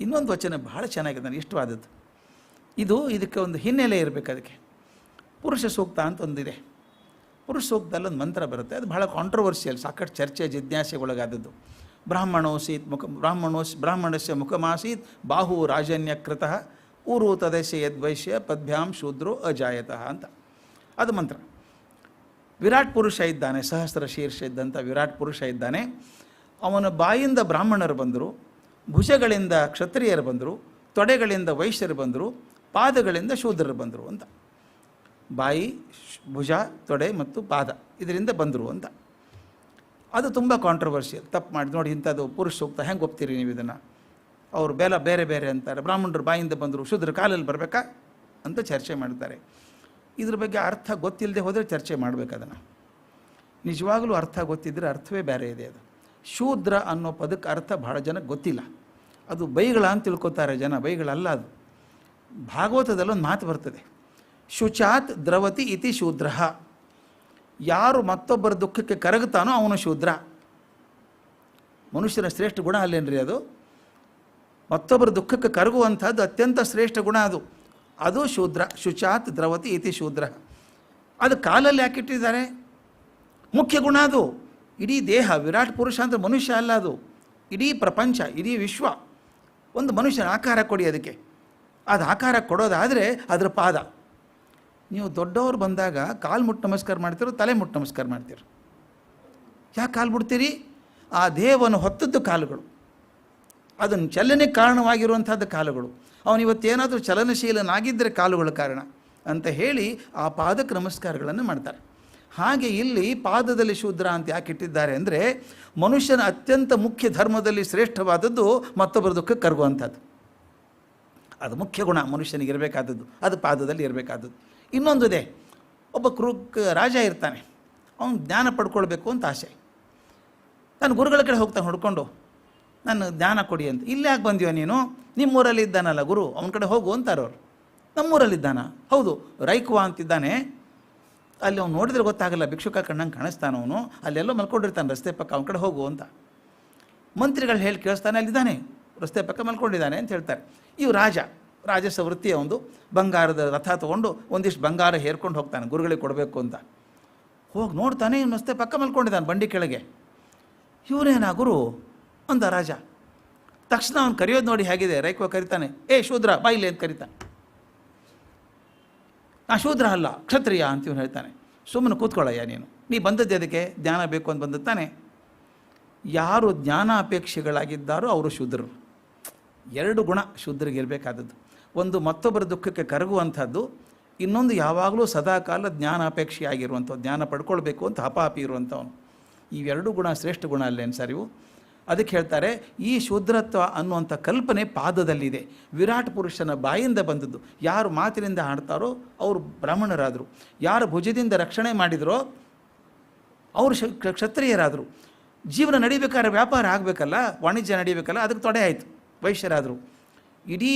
ಇನ್ನೊಂದು ವಚನ ಬಹಳ ಚೆನ್ನಾಗಿದೆ, ನನಗೆ ಇಷ್ಟವಾದದ್ದು. ಇದು ಇದಕ್ಕೆ ಒಂದು ಹಿನ್ನೆಲೆ ಇರಬೇಕು ಅದಕ್ಕೆ. ಪುರುಷ ಸೂಕ್ತ ಅಂತ ಒಂದಿದೆ. ಪುರುಷ ಸೂಕ್ತದಲ್ಲಿ ಒಂದು ಮಂತ್ರ ಬರುತ್ತೆ. ಅದು ಬಹಳ ಕಾಂಟ್ರವರ್ಸಿಯಲ್ ಸಾಕಷ್ಟು ಚರ್ಚೆ, ಜಿಜ್ಞಾಸೆಗೊಳಗಾದದ್ದು. ಬ್ರಾಹ್ಮಣೋಸೀತ್ ಮುಖ, ಬ್ರಾಹ್ಮಣೋಸ್, ಬ್ರಾಹ್ಮಣಸ್ಯ ಮುಖಮಾಸೀತ್, ಬಾಹು ರಾಜನ್ಯಕೃತ, ಊರು ತದಸ್ಯ ಯದ್ವೈಶ್ಯ ಪದ್ಭ್ಯಾಂ ಶೂದ್ರೋ ಅಜಾಯತಃ ಅಂತ. ಅದು ಮಂತ್ರ. ವಿರಾಟ್ ಪುರುಷ ಇದ್ದಾನೆ, ಸಹಸ್ರ ಶೀರ್ಷ ಇದ್ದಂಥ ವಿರಾಟ್ ಪುರುಷ ಇದ್ದಾನೆ. ಅವನ ಬಾಯಿಂದ ಬ್ರಾಹ್ಮಣರು ಬಂದರು. ಭುಜಗಳಿಂದ ಕ್ಷತ್ರಿಯರು ಬಂದರು, ತೊಡೆಗಳಿಂದ ವೈಶ್ಯರು ಬಂದರು, ಪಾದಗಳಿಂದ ಶೂದ್ರರು ಬಂದರು ಅಂತ. ಬಾಯಿ ಭುಜ, ತೊಡೆ ಮತ್ತು ಪಾದ ಇದರಿಂದ ಬಂದರು ಅಂತ. ಅದು ತುಂಬ ಕಾಂಟ್ರವರ್ಷಿಯಲ್ ತಪ್ಪು ಮಾಡಿ, ನೋಡಿ ಇಂಥದ್ದು ಪುರುಷ ಸೂಕ್ತ, ಹೆಂಗೆ ಒಪ್ತೀರಿ ನೀವು ಇದನ್ನು? ಅವರು ಬೇಲ ಬೇರೆ ಬೇರೆ ಅಂತಾರೆ. ಬ್ರಾಹ್ಮಣರು ಬಾಯಿಂದ ಬಂದರು, ಶೂದ್ರ ಕಾಲಲ್ಲಿ ಬರಬೇಕಾ? ಅಂತ ಚರ್ಚೆ ಮಾಡ್ತಾರೆ. ಇದ್ರ ಬಗ್ಗೆ ಅರ್ಥ ಗೊತ್ತಿಲ್ಲದೆ ಹೋದರೆ ಚರ್ಚೆ ಮಾಡಬೇಕು ಅದನ್ನು. ನಿಜವಾಗಲೂ ಅರ್ಥ ಗೊತ್ತಿದ್ದರೆ ಅರ್ಥವೇ ಬೇರೆ ಇದೆ ಅದು. ಶೂದ್ರ ಅನ್ನೋ ಪದಕ್ಕೆ ಅರ್ಥ ಭಾಳ ಜನಕ್ಕೆ ಗೊತ್ತಿಲ್ಲ. ಅದು ಬೈಗಳ ಅಂತ ತಿಳ್ಕೊತಾರೆ ಜನ, ಬೈಗಳಲ್ಲ ಅದು. ಭಾಗವತದಲ್ಲಿ ಒಂದು ಮಾತು ಬರ್ತದೆ. ಶುಚಾತ್ ದ್ರವತಿ ಇತಿ ಶೂದ್ರ. ಯಾರು ಮತ್ತೊಬ್ಬರ ದುಃಖಕ್ಕೆ ಕರಗುತ್ತಾನೋ ಅವನು ಶೂದ್ರ. ಮನುಷ್ಯನ ಶ್ರೇಷ್ಠ ಗುಣ ಅಲ್ಲೇನ್ರಿ ಅದು? ಮತ್ತೊಬ್ಬರ ದುಃಖಕ್ಕೆ ಕರಗುವಂಥದ್ದು ಅತ್ಯಂತ ಶ್ರೇಷ್ಠ ಗುಣ ಅದು. ಅದು ಶೂದ್ರ, ಶುಚಾತ್ ದ್ರವತಿ ಇತಿ ಶೂದ್ರ. ಅದು ಕಾಲಲ್ಲಿ ಯಾಕಿಟ್ಟಿದ್ದಾರೆ? ಮುಖ್ಯ ಗುಣ ಅದು. ಇಡೀ ದೇಹ, ವಿರಾಟ್ ಪುರುಷ ಅಂದರೆ ಮನುಷ್ಯ ಅಲ್ಲ ಅದು. ಇಡೀ ಪ್ರಪಂಚ, ಇಡೀ ವಿಶ್ವ. ಒಂದು ಮನುಷ್ಯನ ಆಕಾರ ಕೊಡಿ ಅದಕ್ಕೆ. ಅದು ಆಕಾರ ಕೊಡೋದಾದರೆ ಅದರ ಪಾದ. ನೀವು ದೊಡ್ಡವರು ಬಂದಾಗ ಕಾಲು ಮುಟ್ಟು ನಮಸ್ಕಾರ ಮಾಡ್ತೀರೋ, ತಲೆ ಮುಟ್ಟು ನಮಸ್ಕಾರ ಮಾಡ್ತೀರೋ. ಯಾಕೆ ಕಾಲು ಬಿಡ್ತೀರಿ ಆ ದೇಹವನ್ನು ಹೊತ್ತದ್ದು ಕಾಲುಗಳು. ಅದನ್ನು ಚಲನೆ ಕಾರಣವಾಗಿರುವಂಥದ್ದು ಕಾಲುಗಳು. ಅವನು ಇವತ್ತೇನಾದರೂ ಚಲನಶೀಲನಾಗಿದ್ದರೆ ಕಾಲುಗಳ ಕಾರಣ ಅಂತ ಹೇಳಿ ಆ ಪಾದಕ್ಕೆ ನಮಸ್ಕಾರಗಳನ್ನು ಮಾಡ್ತಾರೆ. ಹಾಗೆ ಇಲ್ಲಿ ಪಾದದಲ್ಲಿ ಶೂದ್ರ ಅಂತ ಯಾಕೆ ಇಟ್ಟಿದ್ದಾರೆ ಅಂದರೆ ಮನುಷ್ಯನ ಅತ್ಯಂತ ಮುಖ್ಯ ಧರ್ಮದಲ್ಲಿ ಶ್ರೇಷ್ಠವಾದದ್ದು ಮತ್ತೊಬ್ಬರ ದುಃಖಕ್ಕೆ ಕರಗುವಂಥದ್ದು. ಅದು ಮುಖ್ಯ ಗುಣ, ಮನುಷ್ಯನಿಗೆ ಇರಬೇಕಾದದ್ದು, ಅದು ಪಾದದಲ್ಲಿ ಇರಬೇಕಾದದ್ದು. ಇನ್ನೊಂದು ಇದೆ, ಒಬ್ಬ ಕೃಕ್ ರಾಜ ಇರ್ತಾನೆ, ಅವನು ಜ್ಞಾನ ಪಡ್ಕೊಳ್ಬೇಕು ಅಂತ ಆಸೆ. ನಾನು ಗುರುಗಳ ಕಡೆ ಹೋಗ್ತಾನೆ, ಹುಡ್ಕೊಂಡು ನಾನು ಜ್ಞಾನ ಕೊಡಿ ಅಂತ. ಇಲ್ಲಿ ಯಾಕೆ ಬಂದೀವ ನೀನು? ನಿಮ್ಮೂರಲ್ಲಿ ಇದ್ದಾನಲ್ಲ ಗುರು, ಅವನ ಕಡೆ ಹೋಗು ಅಂತಾರೆ ಅವರು ನಮ್ಮೂರಲ್ಲಿದ್ದಾನ? ಹೌದು, ರೈಕ್ವಾ ಅಂತಿದ್ದಾನೆ. ಅಲ್ಲಿ ಅವ್ನು ನೋಡಿದ್ರೆ ಗೊತ್ತಾಗಲ್ಲ, ಭಿಕ್ಷುಕ ಕಣ್ಣಂಗೆ ಕಾಣಿಸ್ತಾನ ಅವನು. ಅಲ್ಲೆಲ್ಲೋ ಮಲ್ಕೊಂಡಿರ್ತಾನೆ, ರಸ್ತೆ ಪಕ್ಕ ಅವನ ಕಡೆ ಹೋಗು ಅಂತ. ಮಂತ್ರಿಗಳು ಹೇಳಿ ಕೇಳಿಸ್ತಾನೆ, ಅಲ್ಲಿದ್ದಾನೆ. ರಸ್ತೆ ಪಕ್ಕ ಮಲ್ಕೊಂಡಿದ್ದಾನೆ ಅಂತ ಹೇಳ್ತಾರೆ. ಇವು ರಾಜ. ರಾಜಸ ವೃತ್ತಿ ಒಂದು ಬಂಗಾರದ ರಥ ತೊಗೊಂಡು ಒಂದಿಷ್ಟು ಬಂಗಾರ ಹೇರ್ಕೊಂಡು ಹೋಗ್ತಾನೆ, ಗುರುಗಳಿಗೆ ಕೊಡಬೇಕು ಅಂತ. ಹೋಗಿ ನೋಡ್ತಾನೆ, ಇವನು ರಸ್ತೆ ಪಕ್ಕ ಮಲ್ಕೊಂಡಿದ್ದಾನೆ ಬಂಡಿ ಕೆಳಗೆ. ಇವನೇನಾ ಗುರು? ಅಂದ ರಾಜ. ತಕ್ಷಣ ಅವ್ನು ಕರೆಯೋದು ನೋಡಿ ಹೇಗಿದೆ ರೈಕ್ವ ಕರಿತಾನೆ, ಏ ಶೂದ್ರ ಬಾಯಿಲೆ ಅಂತ ಕರಿತಾನೆ. ನಾ ಶೂದ್ರ ಅಲ್ಲ, ಕ್ಷತ್ರಿಯ ಅಂತ ಇವನು ಹೇಳ್ತಾನೆ. ಸುಮ್ಮನೆ ಕೂತ್ಕೊಳ್ಳಯ್ಯ ನೀನು. ನೀ ಬಂದದ್ದು ಅದಕ್ಕೆ? ಜ್ಞಾನ ಬೇಕು ಅಂತ ಬಂದದ್ದು ತಾನೆ. ಯಾರು ಜ್ಞಾನ ಅಪೇಕ್ಷೆಗಳಾಗಿದ್ದಾರೋ ಅವರು ಶೂದ್ರರು. ಎರಡು ಗುಣ ಶೂದ್ರಿಗೆ ಇರಬೇಕಾದದ್ದು ಒಂದು ಮತ್ತೊಬ್ಬರ ದುಃಖಕ್ಕೆ ಕರಗುವಂಥದ್ದು, ಇನ್ನೊಂದು ಯಾವಾಗಲೂ ಸದಾಕಾಲ ಜ್ಞಾನ ಅಪೇಕ್ಷೆಯಾಗಿರುವಂಥದ್ದು ಜ್ಞಾನ ಪಡ್ಕೊಳ್ಬೇಕು ಅಂತ ಹಪಾಪಿ ಇರುವಂಥವನು. ಇವೆರಡು ಗುಣ ಶ್ರೇಷ್ಠ ಗುಣ ಅಲ್ಲೇನು ಸರ್ ಇವು? ಅದಕ್ಕೆ ಹೇಳ್ತಾರೆ, ಈ ಶೂದ್ರತ್ವ ಅನ್ನುವಂಥ ಕಲ್ಪನೆ ಪಾದದಲ್ಲಿದೆ. ವಿರಾಟ್ ಪುರುಷನ ಬಾಯಿಂದ ಬಂದದ್ದು. ಯಾರು ಮಾತಿನಿಂದ ಹಾಡ್ತಾರೋ ಅವರು ಬ್ರಾಹ್ಮಣರಾದರು. ಯಾರು ಭುಜದಿಂದ ರಕ್ಷಣೆ ಮಾಡಿದರೋ ಅವರು ಕ್ಷತ್ರಿಯರಾದರು. ಜೀವನ ನಡಿಬೇಕಾದ್ರೆ ವ್ಯಾಪಾರ ಆಗಬೇಕಲ್ಲ, ವಾಣಿಜ್ಯ ನಡೀಬೇಕಲ್ಲ, ಅದಕ್ಕೆ ತೊಡೆ ಆಯಿತು. ವೈಶ್ಯರಾದರು. ಇಡೀ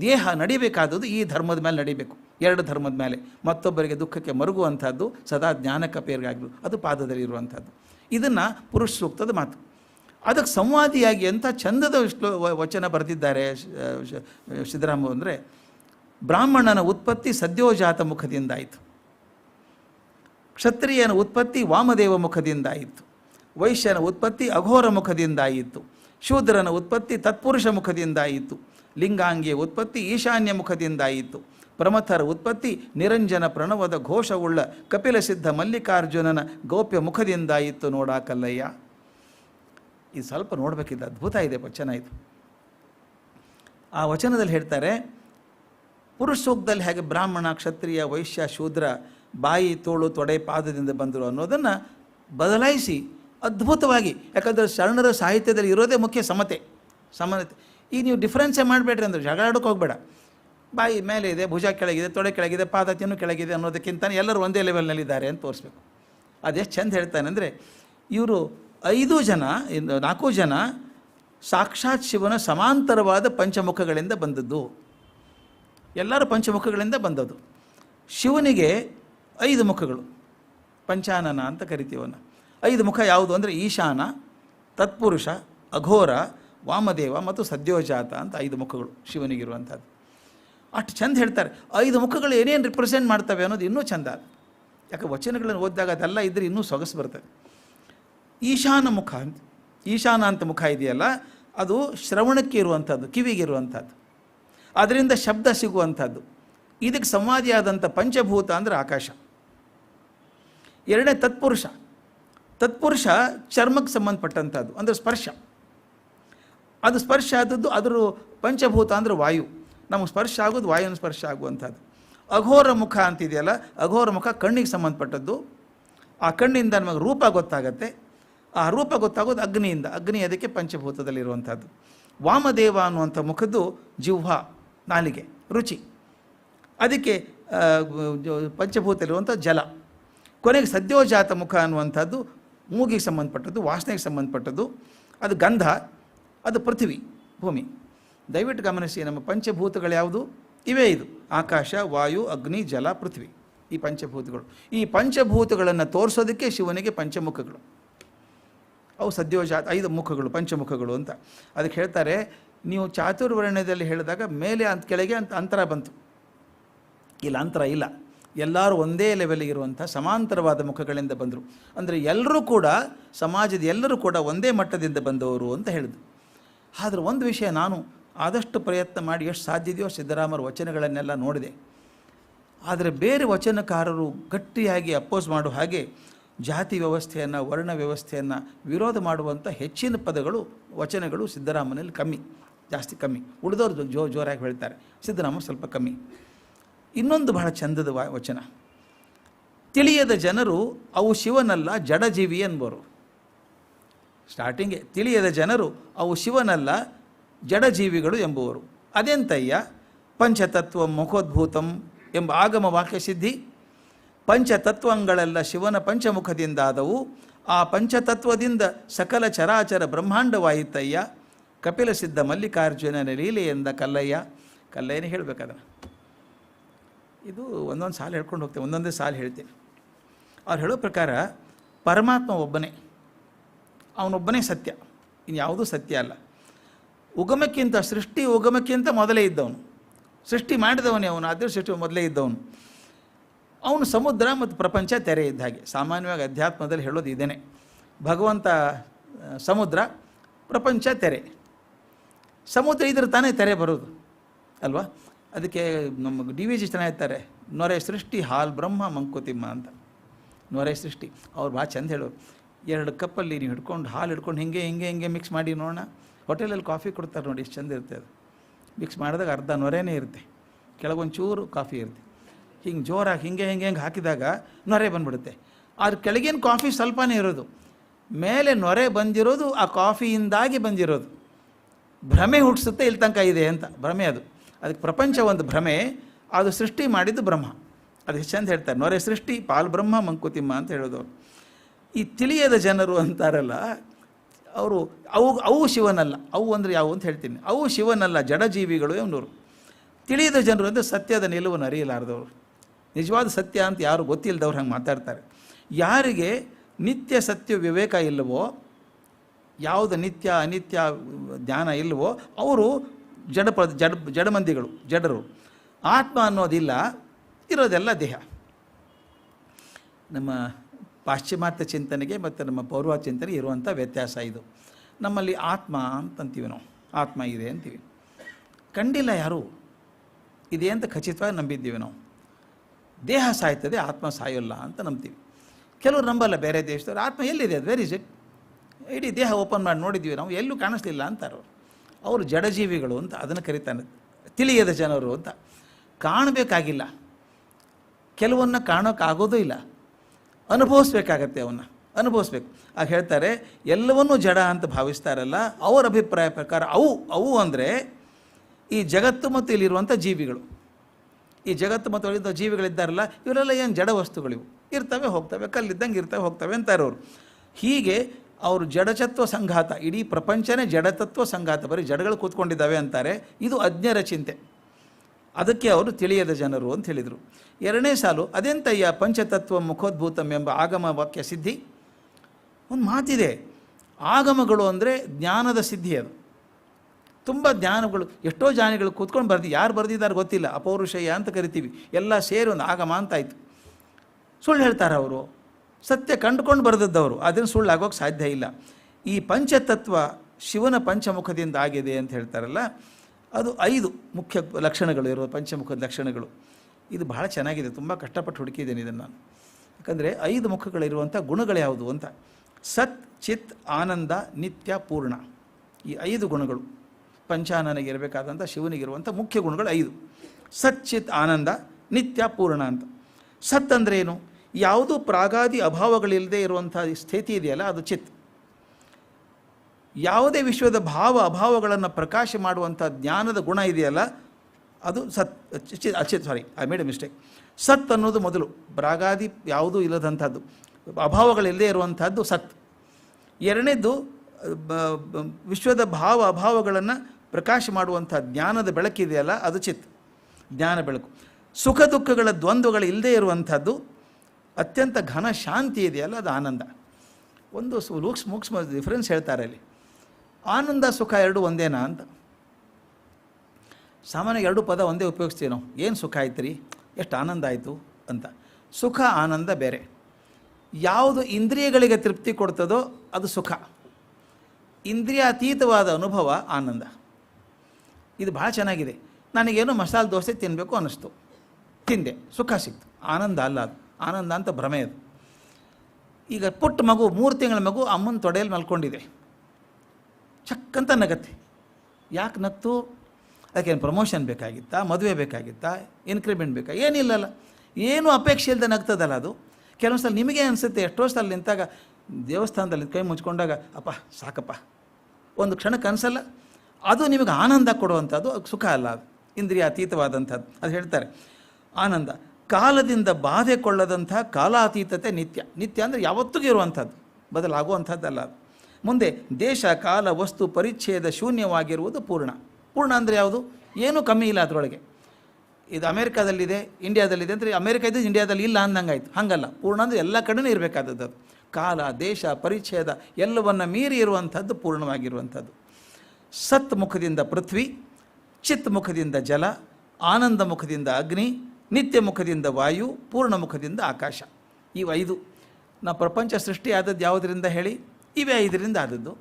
ದೇಹ ನಡಿಬೇಕಾದದ್ದು ಈ ಧರ್ಮದ ಮೇಲೆ ನಡಿಬೇಕು. ಎರಡು ಧರ್ಮದ ಮೇಲೆ. ಮತ್ತೊಬ್ಬರಿಗೆ ದುಃಖಕ್ಕೆ ಮರುಗುವಂಥದ್ದು ಸದಾ ಜ್ಞಾನಕ್ಕೆ ಪೇರ್ಗಾಗಲು ಅದು ಪಾದದಲ್ಲಿರುವಂಥದ್ದು. ಇದನ್ನು ಪುರುಷ ಸೂಕ್ತದ ಮಾತು. ಅದಕ್ಕೆ ಸಂವಾದಿಯಾಗಿ ಎಂಥ ಚಂದದ ಶ್ಲೋ ವಚನ ಬರೆದಿದ್ದಾರೆ ಸಿದ್ದರಾಮ ಅಂದರೆ, ಬ್ರಾಹ್ಮಣನ ಉತ್ಪತ್ತಿ ಸದ್ಯೋಜಾತ ಮುಖದಿಂದಾಯಿತು. ಕ್ಷತ್ರಿಯನ ಉತ್ಪತ್ತಿ ವಾಮದೇವ ಮುಖದಿಂದಾಯಿತು. ವೈಶ್ಯನ ಉತ್ಪತ್ತಿ ಅಘೋರ ಮುಖದಿಂದಾಯಿತು. ಶೂದ್ರನ ಉತ್ಪತ್ತಿ ತತ್ಪುರುಷ ಮುಖದಿಂದಾಯಿತು. ಲಿಂಗಾಂಗಿಯ ಉತ್ಪತ್ತಿ ಈಶಾನ್ಯ ಮುಖದಿಂದಾಯಿತು. ಪ್ರಮಥರ ಉತ್ಪತ್ತಿ ನಿರಂಜನ ಪ್ರಣವದ ಘೋಷವುಳ್ಳ ಕಪಿಲ ಸಿದ್ಧ ಮಲ್ಲಿಕಾರ್ಜುನನ ಗೌಪ್ಯ ಮುಖದಿಂದಾಯಿತು ನೋಡಾ ಕಲ್ಲಯ್ಯ ಇದು ಸ್ವಲ್ಪ ನೋಡಬೇಕಿಲ್ಲ ಅದ್ಭುತ ಇದೆ ವಚನ ಇದು. ಆ ವಚನದಲ್ಲಿ ಹೇಳ್ತಾರೆ, ಪುರುಷೋಕ್ತದಲ್ಲಿ ಹೇಗೆ ಬ್ರಾಹ್ಮಣ, ಕ್ಷತ್ರಿಯ, ವೈಶ್ಯ, ಶೂದ್ರ, ಬಾಯಿ, ತೋಳು, ತೊಡೆ, ಪಾದದಿಂದ ಬಂದರು ಅನ್ನೋದನ್ನು ಬದಲಾಯಿಸಿ ಅದ್ಭುತವಾಗಿ, ಯಾಕಂದರೆ ಶರಣರ ಸಾಹಿತ್ಯದಲ್ಲಿ ಇರೋದೇ ಮುಖ್ಯ ಸಮತೆ ಸಮಾನತೆ ಈಗ ನೀವು ಡಿಫ್ರೆನ್ಸೇ ಮಾಡಬೇಡ್ರಿ ಅಂದ್ರೆ ಜಗಳಾಡೋಕೆ ಹೋಗಬೇಡ. ಬಾಯಿ ಮೇಲೆ ಇದೆ, ಭುಜ ಕೆಳಗಿದೆ, ತೊಡೆ ಕೆಳಗಿದೆ, ಪಾದ ತಿನ್ನು ಕೆಳಗಿದೆ ಅನ್ನೋದಕ್ಕಿಂತ ಎಲ್ಲರೂ ಒಂದೇ ಲೆವೆಲ್ನಲ್ಲಿದ್ದಾರೆ ಅಂತ ತೋರಿಸ್ಬೇಕು. ಅದೆಷ್ಟು ಚೆಂದ ಹೇಳ್ತಾನೆ ಅಂದರೆ ಇವರು ಐದು ಜನ ನಾಲ್ಕು ಜನ ಸಾಕ್ಷಾತ್ ಶಿವನ ಸಮಾಂತರವಾದ ಪಂಚಮುಖಗಳಿಂದ ಬಂದದ್ದು. ಎಲ್ಲರೂ ಪಂಚಮುಖಗಳಿಂದ ಬಂದದ್ದು. ಶಿವನಿಗೆ ಐದು ಮುಖಗಳು. ಪಂಚಾನನ ಅಂತ ಕರಿತೀವನ್ನ ಐದು ಮುಖ ಯಾವುದು ಅಂದರೆ ಈಶಾನ, ತತ್ಪುರುಷ, ಅಘೋರ, ವಾಮದೇವ ಮತ್ತು ಸದ್ಯೋಜಾತ ಅಂತ ಐದು ಮುಖಗಳು ಶಿವನಿಗಿರುವಂಥದ್ದು. ಅಷ್ಟು ಚಂದ ಹೇಳ್ತಾರೆ. ಐದು ಮುಖಗಳು ಏನೇನು ರಿಪ್ರೆಸೆಂಟ್ ಮಾಡ್ತವೆ ಅನ್ನೋದು ಇನ್ನೂ ಚಂದ. ಯಾಕೆ ವಚನಗಳನ್ನು ಓದಿದಾಗ ಅದೆಲ್ಲ ಇದ್ದರೆ ಇನ್ನೂ ಸೊಗಸು ಬರ್ತದೆ. ಈಶಾನ ಮುಖ ಅಂತ. ಈಶಾನ ಅಂತ ಮುಖ ಇದೆಯಲ್ಲ, ಅದು ಶ್ರವಣಕ್ಕೆ ಇರುವಂಥದ್ದು, ಕಿವಿಗೆ ಇರುವಂಥದ್ದು. ಅದರಿಂದ ಶಬ್ದ ಸಿಗುವಂಥದ್ದು. ಇದಕ್ಕೆ ಸಂವಾದಿಯಾದಂಥ ಪಂಚಭೂತ ಅಂದರೆ ಆಕಾಶ. ಎರಡನೇ ತತ್ಪುರುಷ. ತತ್ಪುರುಷ ಚರ್ಮಕ್ಕೆ ಸಂಬಂಧಪಟ್ಟಂಥದ್ದು, ಅಂದರೆ ಸ್ಪರ್ಶ. ಅದು ಸ್ಪರ್ಶ ಆದದ್ದು ಅದರ ಪಂಚಭೂತ ಅಂದರೆ ವಾಯು. ನಮಗೆ ಸ್ಪರ್ಶ ಆಗೋದು ವಾಯುವಿನ ಸ್ಪರ್ಶ ಆಗುವಂಥದ್ದು. ಅಘೋರ ಮುಖ ಅಂತಿದೆಯಲ್ಲ ಅಘೋರ ಮುಖ ಕಣ್ಣಿಗೆ ಸಂಬಂಧಪಟ್ಟದ್ದು. ಆ ಕಣ್ಣಿಂದ ನಮಗೆ ರೂಪ ಗೊತ್ತಾಗತ್ತೆ. ಆ ರೂಪ ಗೊತ್ತಾಗೋದು ಅಗ್ನಿಯಿಂದ. ಅಗ್ನಿ ಅದಕ್ಕೆ ಪಂಚಭೂತದಲ್ಲಿರುವಂಥದ್ದು. ವಾಮದೇವ ಅನ್ನುವಂಥ ಮುಖದ್ದು ಜಿಹ್ವ, ನಾಲಿಗೆ, ರುಚಿ. ಅದಕ್ಕೆ ಪಂಚಭೂತದಲ್ಲಿರುವಂಥ ಜಲ. ಕೊನೆಗೆ ಸದ್ಯೋಜಾತ ಮುಖ ಅನ್ನುವಂಥದ್ದು ಮೂಗಿಗೆ ಸಂಬಂಧಪಟ್ಟದ್ದು, ವಾಸನೆಗೆ ಸಂಬಂಧಪಟ್ಟದ್ದು. ಅದು ಗಂಧ, ಅದು ಪೃಥ್ವಿ, ಭೂಮಿ. ದಯವಿಟ್ಟು ಗಮನಿಸಿ, ನಮ್ಮ ಪಂಚಭೂತಗಳು ಯಾವುದು? ಇವೇ ಇದು. ಆಕಾಶ, ವಾಯು, ಅಗ್ನಿ, ಜಲ, ಪೃಥ್ವಿ. ಈ ಪಂಚಭೂತಗಳು. ಈ ಪಂಚಭೂತಗಳನ್ನು ತೋರಿಸೋದಕ್ಕೆ ಶಿವನಿಗೆ ಪಂಚಮುಖಗಳು. ಅವು ಸದ್ಯೋಜಾತ ಐದು ಮುಖಗಳು, ಪಂಚಮುಖಗಳು ಅಂತ. ಅದಕ್ಕೆ ಹೇಳ್ತಾರೆ, ನೀವು ಚಾತುರ್ವರ್ಣ್ಯದಲ್ಲಿ ಹೇಳಿದಾಗ ಮೇಲೆ ಅಂತ, ಕೆಳಗೆ ಅಂತ ಅಂತರ ಬಂತು. ಇಲ್ಲ, ಅಂತರ ಇಲ್ಲ. ಎಲ್ಲರೂ ಒಂದೇ ಲೆವೆಲ್ಗೆ ಇರುವಂಥ ಸಮಾಂತರವಾದ ಮುಖಗಳಿಂದ ಬಂದರು. ಅಂದರೆ ಎಲ್ಲರೂ ಕೂಡ, ಸಮಾಜದ ಎಲ್ಲರೂ ಕೂಡ ಒಂದೇ ಮಟ್ಟದಿಂದ ಬಂದವರು ಅಂತ ಹೇಳಿದ್ರು. ಆದರೆ ಒಂದು ವಿಷಯ ನಾನು ಆದಷ್ಟು ಪ್ರಯತ್ನ ಮಾಡಿ ಎಷ್ಟು ಸಾಧ್ಯದೆಯೋ ಸಿದ್ದರಾಮರ ವಚನಗಳನ್ನೆಲ್ಲ ನೋಡಿದೆ. ಆದರೆ ಬೇರೆ ವಚನಕಾರರು ಗಟ್ಟಿಯಾಗಿ ಅಪೋಸ್ ಮಾಡೋ ಹಾಗೆ ಜಾತಿ ವ್ಯವಸ್ಥೆಯನ್ನು, ವರ್ಣ ವ್ಯವಸ್ಥೆಯನ್ನು ವಿರೋಧ ಮಾಡುವಂಥ ಹೆಚ್ಚಿನ ಪದಗಳು, ವಚನಗಳು ಸಿದ್ದರಾಮನಲ್ಲಿ ಕಮ್ಮಿ, ಜಾಸ್ತಿ ಕಮ್ಮಿ. ಉಳಿದವರು ಜೋ ಜೋರಾಗಿ ಹೇಳ್ತಾರೆ. ಸಿದ್ದರಾಮ ಸ್ವಲ್ಪ ಕಮ್ಮಿ. ಇನ್ನೊಂದು ಬಹಳ ಚಂದದ ವಚನ. ತಿಳಿಯದ ಜನರು ಅವು ಶಿವನಲ್ಲ, ಜಡಜೀವಿ ಎಂಬರು ಸ್ಟಾರ್ಟಿಂಗೆ ತಿಳಿಯದ ಜನರು ಅವು ಶಿವನಲ್ಲ, ಜಡಜೀವಿಗಳು ಎಂಬುವರು. ಅದೆಂತಯ್ಯ? ಪಂಚತತ್ವ ಮುಖೋದ್ಭೂತಂ ಎಂಬ ಆಗಮ ವಾಕ್ಯ ಸಿದ್ಧಿ ಪಂಚತತ್ವಗಳೆಲ್ಲ ಶಿವನ ಪಂಚಮುಖದಿಂದಾದವು. ಆ ಪಂಚತತ್ವದಿಂದ ಸಕಲ ಚರಾಚರ ಬ್ರಹ್ಮಾಂಡವಾಯಿತಯ್ಯ. ಕಪಿಲ ಸಿದ್ಧ ಮಲ್ಲಿಕಾರ್ಜುನನ ಲೀಲೆಯಿಂದ ಕಲ್ಲಯ್ಯ. ಕಲ್ಲಯ್ಯನೇ ಹೇಳಬೇಕದನ್ನು ಇದು ಒಂದೊಂದು ಸಾಲು ಹೇಳ್ಕೊಂಡು ಹೋಗ್ತೇವೆ, ಒಂದೊಂದೇ ಸಾಲು ಹೇಳ್ತೇನೆ. ಅವ್ರು ಹೇಳೋ ಪ್ರಕಾರ ಪರಮಾತ್ಮ ಒಬ್ಬನೇ. ಅವನೊಬ್ಬನೇ ಸತ್ಯ. ಇನ್ನು ಯಾವುದೂ ಸತ್ಯ ಅಲ್ಲ. ಉಗಮಕ್ಕಿಂತ ಸೃಷ್ಟಿ ಉಗಮಕ್ಕಿಂತ ಮೊದಲೇ ಇದ್ದವನು. ಸೃಷ್ಟಿ ಮಾಡಿದವನೇ ಅವನು ಅದ್ರ ಸೃಷ್ಟಿ ಮೊದಲೇ ಇದ್ದವನು. ಅವನು ಸಮುದ್ರ ಮತ್ತು ಪ್ರಪಂಚ ತೆರೆ ಇದ್ದ ಹಾಗೆ. ಸಾಮಾನ್ಯವಾಗಿ ಅಧ್ಯಾತ್ಮದಲ್ಲಿ ಹೇಳೋದು ಇದೇನೆ. ಭಗವಂತ ಸಮುದ್ರ, ಪ್ರಪಂಚ, ತೆರೆ. ಸಮುದ್ರ ಇದ್ರೆ ತಾನೇ ತೆರೆ ಬರೋದು, ಅಲ್ವಾ? ಅದಕ್ಕೆ ನಮ್ಮ ಡಿ ವಿ ಜಿ ಚೆನ್ನಾಗಿರ್ತಾರೆ ನೊರೆ ಸೃಷ್ಟಿ ಹಾಲ್ ಬ್ರಹ್ಮ ಮಂಕುತಿಮ್ಮ ಅಂತ. ನೊರೆ ಸೃಷ್ಟಿ. ಅವ್ರು ಭಾಳ ಚಂದ ಹೇಳೋರು. ಎರಡು ಕಪ್ಪಲ್ಲಿ ನೀವು ಹಿಡ್ಕೊಂಡು, ಹಾಲು ಹಿಡ್ಕೊಂಡು ಹಿಂಗೆ ಹಿಂಗೆ ಹಿಂಗೆ ಮಿಕ್ಸ್ ಮಾಡಿ ನೋಡೋಣ. ಹೋಟೆಲಲ್ಲಿ ಕಾಫಿ ಕೊಡ್ತಾರೆ ನೋಡಿ, ಎಷ್ಟು ಚಂದ ಇರ್ತದೆ ಮಿಕ್ಸ್ ಮಾಡಿದಾಗ ಅರ್ಧ ನೊರೆನೇ ಇರುತ್ತೆ. ಕೆಳಗೊಂಚೂರು ಕಾಫಿ ಇರುತ್ತೆ. ಹಿಂಗೆ ಜೋರಾಗಿ ಹಿಂಗೆ ಹಿಂಗೆ ಹಿಂಗೆ ಹಾಕಿದಾಗ ನೊರೆ ಬಂದ್ಬಿಡುತ್ತೆ. ಅದ್ರ ಕೆಳಗಿನ ಕಾಫಿ ಸ್ವಲ್ಪನೇ ಇರೋದು. ಮೇಲೆ ನೊರೆ ಬಂದಿರೋದು, ಆ ಕಾಫಿಯಿಂದಾಗಿ ಬಂದಿರೋದು. ಭ್ರಮೆ ಹುಟ್ಟಿಸುತ್ತೆ ಇಲ್ಲಿ ತನಕ ಇದೆ ಅಂತ. ಭ್ರಮೆ ಅದು. ಅದಕ್ಕೆ ಪ್ರಪಂಚ ಒಂದು ಭ್ರಮೆ, ಅದು ಸೃಷ್ಟಿ ಮಾಡಿದ್ದು ಬ್ರಹ್ಮ. ಅದಕ್ಕೆ ಚಂದ ಹೇಳ್ತಾರೆ. ನೊರೆ ಸೃಷ್ಟಿ, ಪಾಲ್ ಬ್ರಹ್ಮ, ಮಂಕುತಿಮ್ಮ ಅಂತ ಹೇಳೋದು. ಈ ತಿಳಿಯದ ಜನರು ಅಂತಾರಲ್ಲ, ಅವರು ಅವು ಅವು ಶಿವನಲ್ಲ. ಅವು ಅಂದರೆ ಯಾವು ಅಂತ ಹೇಳ್ತೀನಿ. ಅವು ಶಿವನಲ್ಲ, ಜಡಜೀವಿಗಳು ಎಂಬುವರು ತಿಳಿಯದ ಜನರು ಅಂದರೆ ಸತ್ಯದ ನಿಲುವನ್ನು ಅರಿಯಲಾರದವರು. ನಿಜವಾದ ಸತ್ಯ ಅಂತ ಯಾರು ಗೊತ್ತಿಲ್ಲದವ್ರು ಹಂಗೆ ಮಾತಾಡ್ತಾರೆ. ಯಾರಿಗೆ ನಿತ್ಯ ಸತ್ಯ ವಿವೇಕ ಇಲ್ಲವೋ, ಯಾವುದು ನಿತ್ಯ ಅನಿತ್ಯ ಜ್ಞಾನ ಇಲ್ಲವೋ, ಅವರು ಜಡ ಜಡ ಜಡಮಂದಿಗಳು, ಜಡರು. ಆತ್ಮ ಅನ್ನೋದಿಲ್ಲ, ಇರೋದೆಲ್ಲ ದೇಹ. ನಮ್ಮ ಪಾಶ್ಚಿಮಾತ್ಯ ಚಿಂತನೆಗೆ ಮತ್ತು ನಮ್ಮ ಪೌರ್ವ ಚಿಂತನೆಗೆ ಇರುವಂಥ ವ್ಯತ್ಯಾಸ ಇದು. ನಮ್ಮಲ್ಲಿ ಆತ್ಮ ಅಂತಂತೀವಿ ನಾವು. ಆತ್ಮ ಇದೆ ಅಂತೀವಿ. ಕಂಡಿಲ್ಲ ಯಾರು? ಇದೆ ಅಂತ ಖಚಿತವಾಗಿ ನಂಬಿದ್ದೀವಿ ನಾವು. ದೇಹ ಸಾಯ್ತದೆ, ಆತ್ಮ ಸಾಯೋಲ್ಲ ಅಂತ ನಂಬ್ತೀವಿ. ಕೆಲವರು ನಂಬಲ್ಲ, ಬೇರೆ ದೇಶದವ್ರು. ಆತ್ಮ ಎಲ್ಲಿದೆ ಅದು? ವೆರಿ ಇಸ್ ಇಟ್ ಇಡೀ ದೇಹ ಓಪನ್ ಮಾಡಿ ನೋಡಿದ್ವಿ ನಾವು, ಎಲ್ಲೂ ಕಾಣಿಸ್ಲಿಲ್ಲ ಅಂತಾರೆ ಅವರು ಜಡಜೀವಿಗಳು ಅಂತ ಅದನ್ನು ಕರಿತಾನೆ. ತಿಳಿಯದ ಜನರು ಅಂತ. ಕಾಣಬೇಕಾಗಿಲ್ಲ. ಕೆಲವನ್ನ ಕಾಣೋಕ್ಕಾಗೋದೂ ಇಲ್ಲ. ಅನುಭವಿಸ್ಬೇಕಾಗತ್ತೆ ಅವನ್ನ. ಅನುಭವಿಸ್ಬೇಕು. ಆಗ ಹೇಳ್ತಾರೆ, ಎಲ್ಲವನ್ನೂ ಜಡ ಅಂತ ಭಾವಿಸ್ತಾರಲ್ಲ, ಅವರ ಅಭಿಪ್ರಾಯ ಪ್ರಕಾರ ಅವು ಅವು ಅಂದರೆ ಈ ಜಗತ್ತು ಮತ್ತು ಇಲ್ಲಿರುವಂಥ ಜೀವಿಗಳು. ಈ ಜಗತ್ತು ಮತ್ತು ಒಳಿದ ಜೀವಿಗಳಿದ್ದಾರಲ್ಲ, ಇವರೆಲ್ಲ ಏನು ಜಡ ವಸ್ತುಗಳಿವು ಇರ್ತವೆ, ಹೋಗ್ತವೆ, ಕಲ್ಲಿದ್ದಂಗೆ ಇರ್ತವೆ, ಹೋಗ್ತವೆ ಅಂತಾರೆ ಅವರು ಹೀಗೆ ಅವರು ಜಡಚತ್ವ ಸಂಘಾತ, ಇಡೀ ಪ್ರಪಂಚನೇ ಜಡತತ್ವ ಸಂಘಾತ, ಬರೀ ಜಡಗಳು ಕೂತ್ಕೊಂಡಿದ್ದಾವೆ ಅಂತಾರೆ, ಇದು ಅಜ್ಞರ ಚಿಂತೆ. ಅದಕ್ಕೆ ಅವರು ತಿಳಿಯದ ಜನರು ಅಂತ ಹೇಳಿದರು. ಎರಡನೇ ಸಾಲು ಅದೆಂತಯ್ಯ ಪಂಚತತ್ವ ಮುಖೋದ್ಭೂತಂ ಎಂಬ ಆಗಮ ವಾಕ್ಯ ಸಿದ್ಧಿ? ಒಂದು ಮಾತಿದೆ. ಆಗಮಗಳು ಅಂದರೆ ಜ್ಞಾನದ ಸಿದ್ಧಿ ಅದು. ತುಂಬ ಜ್ಞಾನಗಳು, ಎಷ್ಟೋ ಜ್ಞಾನಿಗಳು ಕೂತ್ಕೊಂಡು ಬರ್ದು, ಯಾರು ಬರೆದಿದ್ದಾರೆ ಗೊತ್ತಿಲ್ಲ ಅಪೌರುಷಯ್ಯ ಅಂತ ಕರಿತೀವಿ. ಎಲ್ಲ ಸೇರಿ ಒಂದು ಆಗಮ ಅಂತಾಯಿತು. ಸುಳ್ಳು ಹೇಳ್ತಾರೆ ಅವರು. ಸತ್ಯ ಕಂಡುಕೊಂಡು ಬರೆದದ್ದವರು. ಅದನ್ನು ಸುಳ್ಳು ಆಗೋಕ್ಕೆ ಸಾಧ್ಯ ಇಲ್ಲ. ಈ ಪಂಚತತ್ವ ಶಿವನ ಪಂಚಮುಖದಿಂದ ಆಗಿದೆ ಅಂತ ಹೇಳ್ತಾರಲ್ಲ, ಅದು ಐದು ಮುಖ್ಯ ಲಕ್ಷಣಗಳು ಇರುವ ಪಂಚಮುಖದ ಲಕ್ಷಣಗಳು. ಇದು ಬಹಳ ಚೆನ್ನಾಗಿದೆ, ತುಂಬ ಕಷ್ಟಪಟ್ಟು ಹುಡುಕಿದ್ದೇನೆ ಇದನ್ನು ನಾನು. ಯಾಕಂದರೆ ಐದು ಮುಖಗಳಿರುವಂಥ ಗುಣಗಳು ಯಾವುದು ಅಂತ? ಸತ್, ಚಿತ್, ಆನಂದ, ನಿತ್ಯ, ಪೂರ್ಣ. ಈ ಐದು ಗುಣಗಳು. ಪಂಚಾನನಿಗೆ ಇರಬೇಕಾದಂಥ ಶಿವನಿಗಿರುವಂಥ ಮುಖ್ಯ ಗುಣಗಳು ಐದು. ಸಚ್ಚಿತ್ ಆನಂದ, ನಿತ್ಯ ಪೂರ್ಣ ಅಂತ. ಸತ್ ಅಂದರೆ ಏನು ಯಾವುದೂ ಪ್ರಾಗಾದಿ ಅಭಾವಗಳಿಲ್ಲದೆ ಇರುವಂಥ ಸ್ಥಿತಿ ಇದೆಯಲ್ಲ, ಅದು ಚಿತ್. ಯಾವುದೇ ವಿಶ್ವದ ಭಾವ ಅಭಾವಗಳನ್ನು ಪ್ರಕಾಶ ಮಾಡುವಂಥ ಜ್ಞಾನದ ಗುಣ ಇದೆಯಲ್ಲ, ಅದು ಸತ್, ಚಿತ್ ಅಚಿತ್ sorry I made a mistake ಸತ್ ಅನ್ನೋದು ಮೊದಲು. ಪ್ರಾಗಾದಿ ಯಾವುದೂ ಇಲ್ಲದಂಥದ್ದು. ಅಭಾವಗಳಿಲ್ಲದೆ ಇರುವಂಥದ್ದು ಸತ್. ಎರಡನೇದ್ದು ವಿಶ್ವದ ಭಾವ ಅಭಾವಗಳನ್ನು ಪ್ರಕಾಶ ಮಾಡುವಂಥ ಜ್ಞಾನದ ಬೆಳಕಿದೆಯಲ್ಲ ಅದು ಚಿತ್, ಜ್ಞಾನ ಬೆಳಕು. ಸುಖ ದುಃಖಗಳ ದ್ವಂದ್ವಗಳು ಇಲ್ಲದೇ ಇರುವಂಥದ್ದು, ಅತ್ಯಂತ ಘನ ಶಾಂತಿ ಇದೆಯಲ್ಲ, ಅದು ಆನಂದ. ಒಂದು ಸು- ಲೂಕ್ಸ್ ಮೂಕ್ಸ್ ಡಿಫ್ರೆನ್ಸ್ ಹೇಳ್ತಾರೆ ಅಲ್ಲಿ. ಆನಂದ, ಸುಖ ಎರಡು ಒಂದೇನಾ ಅಂತ? ಸಾಮಾನ್ಯ ಎರಡು ಪದ ಒಂದೇ ಉಪಯೋಗಿಸ್ತೀವಿ ನಾವು. ಏನು ಸುಖ ಆಯ್ತು ರೀ ಎಷ್ಟು ಆನಂದ ಆಯಿತು ಅಂತ. ಸುಖ, ಆನಂದ ಬೇರೆ. ಯಾವುದು ಇಂದ್ರಿಯಗಳಿಗೆ ತೃಪ್ತಿ ಕೊಡ್ತದೋ ಅದು ಸುಖ. ಇಂದ್ರಿಯಾತೀತವಾದ ಅನುಭವ ಆನಂದ. ಇದು ಭಾಳ ಚೆನ್ನಾಗಿದೆ. ನನಗೇನು ಮಸಾಲೆ ದೋಸೆ ತಿನ್ನಬೇಕು ಅನ್ನಿಸ್ತು. ತಿಂದೆ. ಸುಖ ಸಿಕ್ತು. ಆನಂದ ಅಲ್ಲ ಅದು. ಆನಂದ ಅಂತ ಭ್ರಮೆ ಅದು. ಈಗ ಪುಟ್ಟ ಮಗು, ಮೂರು ತಿಂಗಳ ಮಗು ಅಮ್ಮನ ತೊಡೆಯಲ್ಲಿ ಮಲ್ಕೊಂಡಿದೆ. ಚಕ್ಕಂತ ನಗತ್ತೆ. ಯಾಕೆ ನಗ್ತು? ಅದಕ್ಕೇನು ಪ್ರಮೋಷನ್ ಬೇಕಾಗಿತ್ತಾ? ಮದುವೆ ಬೇಕಾಗಿತ್ತಾ? ಇನ್ಕ್ರಿಮೆಂಟ್ ಬೇಕಾ? ಏನಿಲ್ಲಲ್ಲ. ಏನು ಅಪೇಕ್ಷೆ ಇಲ್ಲದೆ ನಗ್ತದಲ್ಲ ಅದು. ಕೆಲವೊಂದು ಸಲ ನಿಮಗೆ ಅನಿಸುತ್ತೆ, ಎಷ್ಟೋ ಸಲ ನಿಂತಾಗ ದೇವಸ್ಥಾನದಲ್ಲಿ ಕೈ ಮುಚ್ಕೊಂಡಾಗ ಅಪ್ಪ, ಸಾಕಪ್ಪ. ಒಂದು ಕ್ಷಣ ಕನಸಲ್ಲ ಅದು ನಿಮಗೆ ಆನಂದ ಕೊಡುವಂಥದ್ದು ಸುಖ ಅಲ್ಲ ಅದು. ಇಂದ್ರಿಯ ಅತೀತವಾದಂಥದ್ದು ಅದು ಹೇಳ್ತಾರೆ. ಆನಂದ. ಕಾಲದಿಂದ ಬಾಧೆ ಕೊಳ್ಳದಂಥ ಕಾಲಾತೀತತೆ ನಿತ್ಯ. ನಿತ್ಯ ಅಂದರೆ ಯಾವತ್ತಿಗೂ ಇರುವಂಥದ್ದು. ಬದಲಾಗುವಂಥದ್ದಲ್ಲ ಅದು. ಮುಂದೆ ದೇಶ, ಕಾಲ, ವಸ್ತು, ಪರಿಚ್ಛೇದ ಶೂನ್ಯವಾಗಿರುವುದು ಪೂರ್ಣ. ಪೂರ್ಣ ಅಂದರೆ ಯಾವುದು? ಏನೂ ಕಮ್ಮಿ ಇಲ್ಲ ಅದರೊಳಗೆ. ಇದು ಅಮೇರಿಕಾದಲ್ಲಿದೆ, ಇಂಡಿಯಾದಲ್ಲಿದೆ. ಅಂದರೆ ಅಮೇರಿಕಾ ಇದ್ದು ಇಂಡಿಯಾದಲ್ಲಿ ಇಲ್ಲ ಅಂದಂಗಾಯ್ತು. ಹಾಗಲ್ಲ. ಪೂರ್ಣ ಅಂದರೆ ಎಲ್ಲ ಕಡೆನೂ ಇರಬೇಕಾದದ್ದು ಅದು. ಕಾಲ, ದೇಶ, ಪರಿಚ್ಛೇದ ಎಲ್ಲವನ್ನು ಮೀರಿ ಇರುವಂಥದ್ದು ಪೂರ್ಣವಾಗಿರುವಂಥದ್ದು. ಸತ್ ಮುಖದಿಂದ ಪೃಥ್ವಿ, ಚಿತ್ ಮುಖದಿಂದ ಜಲ, ಆನಂದ ಮುಖದಿಂದ ಅಗ್ನಿ, ನಿತ್ಯ ಮುಖದಿಂದ ವಾಯು, ಪೂರ್ಣ ಮುಖದಿಂದ ಆಕಾಶ. ಇವು ಐದು. ನಾ ಪ್ರಪಂಚ ಸೃಷ್ಟಿ ಆದದ್ದು ಯಾವುದರಿಂದ ಹೇಳಿ? ಇವೇ ಐದರಿಂದ ಆದದ್ದು.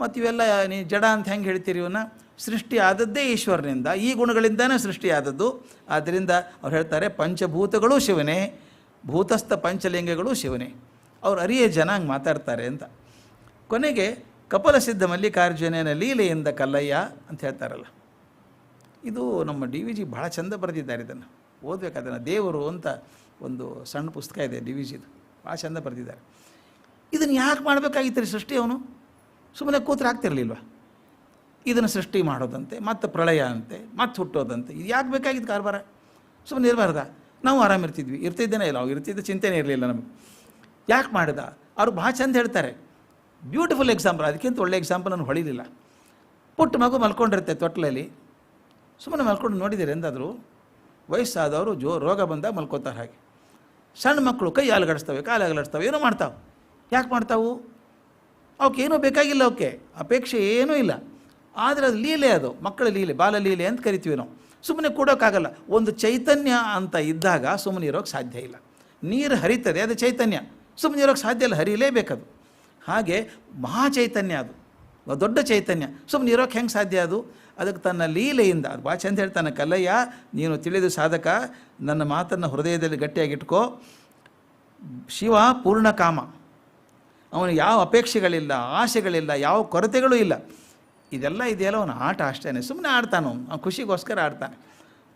ಮತ್ತು ಇವೆಲ್ಲ ನೀ ಜಡ ಅಂತ ಹೆಂಗೆ ಹೇಳ್ತೀರಿ ಇವನ್ನ ಸೃಷ್ಟಿ ಆದದ್ದೇ ಈಶ್ವರನಿಂದ, ಈ ಗುಣಗಳಿಂದನೇ ಸೃಷ್ಟಿ ಆದದ್ದು. ಆದ್ದರಿಂದ ಅವ್ರು ಹೇಳ್ತಾರೆ, ಪಂಚಭೂತಗಳೂ ಶಿವನೇ, ಭೂತಸ್ಥ ಪಂಚಲಿಂಗಗಳು ಶಿವನೇ. ಅವ್ರು ಅರಿಯೇ ಜನ ಹಂಗೆ ಮಾತಾಡ್ತಾರೆ ಅಂತ. ಕೊನೆಗೆ ಕಪಲ ಸಿದ್ಧ ಮಲ್ಲಿಕಾರ್ಜುನನ ಲೀಲೆಯಿಂದ ಕಲ್ಲಯ್ಯ ಅಂತ ಹೇಳ್ತಾರಲ್ಲ. ಇದು ನಮ್ಮ ಡಿ ವಿ ಜಿ ಭಾಳ ಚಂದ ಬರೆದಿದ್ದಾರೆ ಇದನ್ನು. ಓದಬೇಕು ಅದನ್ನು. ದೇವರು ಅಂತ ಒಂದು ಸಣ್ಣ ಪುಸ್ತಕ ಇದೆ ಡಿ ವಿ ಜಿದು. ಭಾಳ ಚಂದ ಬರೆದಿದ್ದಾರೆ. ಇದನ್ನು ಯಾಕೆ ಮಾಡಬೇಕಾಗಿತ್ತು ರೀ ಸೃಷ್ಟಿ ಅವನು? ಸುಮ್ಮನೆ ಕೂತ್ರೆ ಆಗ್ತಿರ್ಲಿಲ್ವ? ಇದನ್ನು ಸೃಷ್ಟಿ ಮಾಡೋದಂತೆ, ಮತ್ತು ಪ್ರಳಯ ಅಂತೆ, ಮತ್ತೆ ಹುಟ್ಟೋದಂತೆ. ಇದು ಯಾಕೆ ಬೇಕಾಗಿತ್ತು ಕಾರ್ಬಾರ? ಸುಮ್ಮನೆ ಇರಬಾರ್ದ? ನಾವು ಆರಾಮಿರ್ತಿದ್ವಿ. ಇರ್ತಿದ್ದೇನೆ ಇಲ್ಲ. ಅವು ಇರ್ತಿದ್ದ ಚಿಂತೆನೇ ಇರಲಿಲ್ಲ ನಮಗೆ. ಯಾಕೆ ಮಾಡಿದ? ಅವ್ರು ಭಾಳ ಚಂದ ಹೇಳ್ತಾರೆ. ಬ್ಯೂಟಿಫುಲ್ ಎಕ್ಸಾಂಪಲ್ ಅದಕ್ಕಿಂತ ಒಳ್ಳೆ ಎಕ್ಸಾಂಪಲ್ ನಾನು ಹೊಳಿಲಿಲ್ಲ. ಪುಟ್ಟ ಮಗು ಮಲ್ಕೊಂಡಿರುತ್ತೆ ತೊಟ್ಲಲ್ಲಿ. ಸುಮ್ಮನೆ ಮಲ್ಕೊಂಡು ನೋಡಿದ್ದೀರಿ ಎಂದಾದರೂ ವಯಸ್ಸಾದವರು ಜೋ ರೋಗ ಬಂದಾಗ ಮಲ್ಕೋತಾರೆ ಹಾಗೆ. ಸಣ್ಣ ಮಕ್ಕಳು ಕೈ ಅಲಗಡಿಸ್ತವೆ ಕಾಲು ಅಲಗಡಿಸ್ತವೆ ಏನೋ ಮಾಡ್ತಾವೆ. ಯಾಕೆ ಮಾಡ್ತಾವು? ಅವಕ್ಕೆ ಏನೂ ಬೇಕಾಗಿಲ್ಲ ಅವಕ್ಕೆ. ಅಪೇಕ್ಷೆ ಏನೂ ಇಲ್ಲ. ಆದರೆ ಅದು ಲೀಲೆ ಅದು. ಮಕ್ಕಳ ಲೀಲೆ, ಬಾಲ ಲೀಲೆ ಅಂತ ಕರಿತೀವಿ ನಾವು. ಸುಮ್ಮನೆ ಕೊಡೋಕ್ಕಾಗಲ್ಲ. ಒಂದು ಚೈತನ್ಯ ಅಂತ ಇದ್ದಾಗ ಸುಮ್ಮನೆ ಇರೋಕ್ಕೆ ಸಾಧ್ಯ ಇಲ್ಲ. ನೀರು ಹರಿತದೆ, ಅದು ಚೈತನ್ಯ. ಸುಮ್ಮನೆ ಇರೋಕ್ಕೆ ಸಾಧ್ಯ ಇಲ್ಲ, ಹರಿಯಲೇಬೇಕದು. ಹಾಗೆ ಮಹಾಚೈತನ್ಯ ಅದು ದೊಡ್ಡ ಚೈತನ್ಯ. ಸುಮ್ಮನೆ ಇರೋಕ್ಕೆ ಹೆಂಗೆ ಸಾಧ್ಯ ಅದು? ಅದಕ್ಕೆ ತನ್ನ ಲೀಲೆಯಿಂದ, ಅದು ಭಾಳ ಚಂದ ಹೇಳ್ತಾನೆ, ಕಲ್ಲಯ್ಯ, ನೀನು ತಿಳಿದು ಸಾಧಕ, ನನ್ನ ಮಾತನ್ನು ಹೃದಯದಲ್ಲಿ ಗಟ್ಟಿಯಾಗಿಟ್ಕೋ. ಶಿವ ಪೂರ್ಣ ಕಾಮ. ಅವನಿಗೆ ಯಾವ ಅಪೇಕ್ಷೆಗಳಿಲ್ಲ, ಆಸೆಗಳಿಲ್ಲ, ಯಾವ ಕೊರತೆಗಳೂ ಇಲ್ಲ. ಇದೆಲ್ಲ ಇದೆಯಲ್ಲ, ಅವನ ಆಟ ಅಷ್ಟೇ ಸುಮ್ಮನೆ ಆಡ್ತಾನೆ ಅವನು ಖುಷಿಗೋಸ್ಕರ ಆಡ್ತಾನೆ.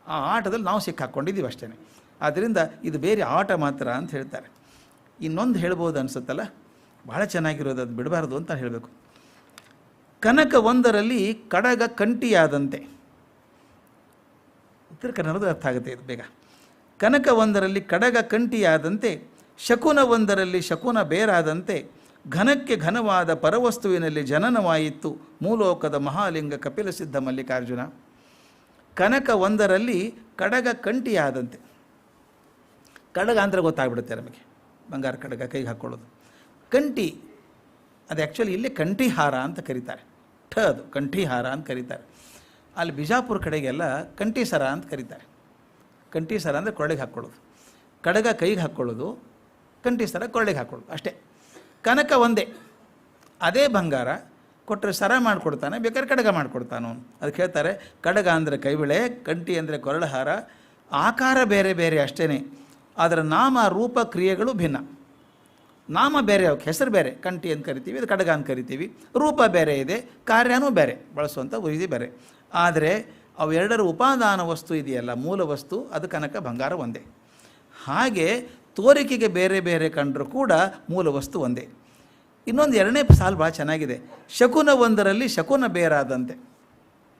ಆ ಆಟದಲ್ಲಿ ನಾವು ಸಿಕ್ಕಾಕ್ಕೊಂಡಿದ್ದೀವಿ ಅಷ್ಟೇ ಆದ್ದರಿಂದ ಇದು ಬೇರೆ ಆಟ ಮಾತ್ರ ಅಂತ ಹೇಳ್ತಾರೆ. ಇನ್ನೊಂದು ಹೇಳ್ಬೋದು ಅನಿಸುತ್ತಲ್ಲ? ಭಾಳ ಚೆನ್ನಾಗಿರೋದು, ಅದು ಬಿಡಬಾರ್ದು ಅಂತ ಹೇಳಬೇಕು. ಕನಕ ಒಂದರಲ್ಲಿ ಕಡಗ ಕಂಟಿಯಾದಂತೆ. ಉತ್ತರ ಕನ್ನಡದ ಅರ್ಥ ಆಗುತ್ತೆ ಇದು ಬೇಗ. ಕನಕ ಒಂದರಲ್ಲಿ ಕಡಗ ಕಂಟಿಯಾದಂತೆ, ಶಕುನ ಒಂದರಲ್ಲಿ ಶಕುನ ಬೇರಾದಂತೆ, ಘನಕ್ಕೆ ಘನವಾದ ಪರವಸ್ತುವಿನಲ್ಲಿ ಜನನವಾಯಿತು ಮೂಲೋಕದ ಮಹಾಲಿಂಗ ಕಪಿಲ ಸಿದ್ಧ ಮಲ್ಲಿಕಾರ್ಜುನ. ಕನಕ ಒಂದರಲ್ಲಿ ಕಡಗ ಕಂಟಿಯಾದಂತೆ. ಕಡಗ ಅಂದರೆ ಗೊತ್ತಾಗ್ಬಿಡುತ್ತೆ ನಮಗೆ. ಬಂಗಾರ ಕಡಗ ಕೈಗೆ ಹಾಕ್ಕೊಳ್ಳೋದು ಕಂಠಿ, ಅದು ಆ್ಯಕ್ಚುಲಿ ಇಲ್ಲಿ ಕಂಠಿಹಾರ ಅಂತ ಕರೀತಾರೆ. ಠ ಅದು, ಕಂಠಿಹಾರ ಅಂತ ಕರೀತಾರೆ. ಅಲ್ಲಿ ಬಿಜಾಪುರ ಕಡೆಗೆಲ್ಲ ಕಂಠಿಸರ ಅಂತ ಕರೀತಾರೆ. ಕಂಠಿಸರ ಅಂದರೆ ಕೊರಳಿಗೆ ಹಾಕ್ಕೊಳ್ಳೋದು ಕಡಗ ಕೈಗೆ ಹಾಕ್ಕೊಳ್ಳೋದು ಕಂಠಿಸರ ಕೊರಳಿಗೆ ಹಾಕ್ಕೊಳ್ಳೋದು ಅಷ್ಟೇ. ಕನಕ ಒಂದೇ. ಅದೇ ಬಂಗಾರ ಕೊಟ್ಟರೆ ಸರ ಮಾಡಿಕೊಡ್ತಾನೆ, ಬೇಕಾದ್ರೆ ಕಡಗ ಮಾಡಿಕೊಡ್ತಾನು. ಅದಕ್ಕೆ ಹೇಳ್ತಾರೆ ಕಡಗ ಅಂದರೆ ಕೈಬಳೆ, ಕಂಠಿ ಅಂದರೆ ಕೊರಳಹಾರ, ಆಕಾರ ಬೇರೆ ಬೇರೆ ಅಷ್ಟೇ ಅದರ ನಾಮ, ರೂಪ, ಕ್ರಿಯೆಗಳು ಭಿನ್ನ. ನಾಮ ಬೇರೆ, ಅವಕ್ಕೆ ಹೆಸರು ಬೇರೆ. ಕಂಟಿ ಅಂತ ಕರಿತೀವಿ, ಇದು ಕಡಗ ಅಂತ ಕರಿತೀವಿ. ರೂಪ ಬೇರೆ ಇದೆ, ಕಾರ್ಯನೂ ಬೇರೆ. ಬಳಸುವಂಥ ವಿಧಿ ಬೇರೆ. ಆದರೆ ಅವೆರಡರ ಉಪಾದಾನ ವಸ್ತು ಇದೆಯಲ್ಲ, ಮೂಲ ವಸ್ತು, ಅದು ಕನಕ, ಬಂಗಾರ ಒಂದೇ. ಹಾಗೆ ತೋರಿಕೆಗೆ ಬೇರೆ ಬೇರೆ ಕಂಡರೂ ಕೂಡ ಮೂಲ ವಸ್ತು ಒಂದೇ. ಇನ್ನೊಂದು ಎರಡನೇ ಸಾಲು ಭಾಳ ಚೆನ್ನಾಗಿದೆ. ಶಕುನ ಒಂದರಲ್ಲಿ ಶಕುನ ಬೇರಾದಂತೆ.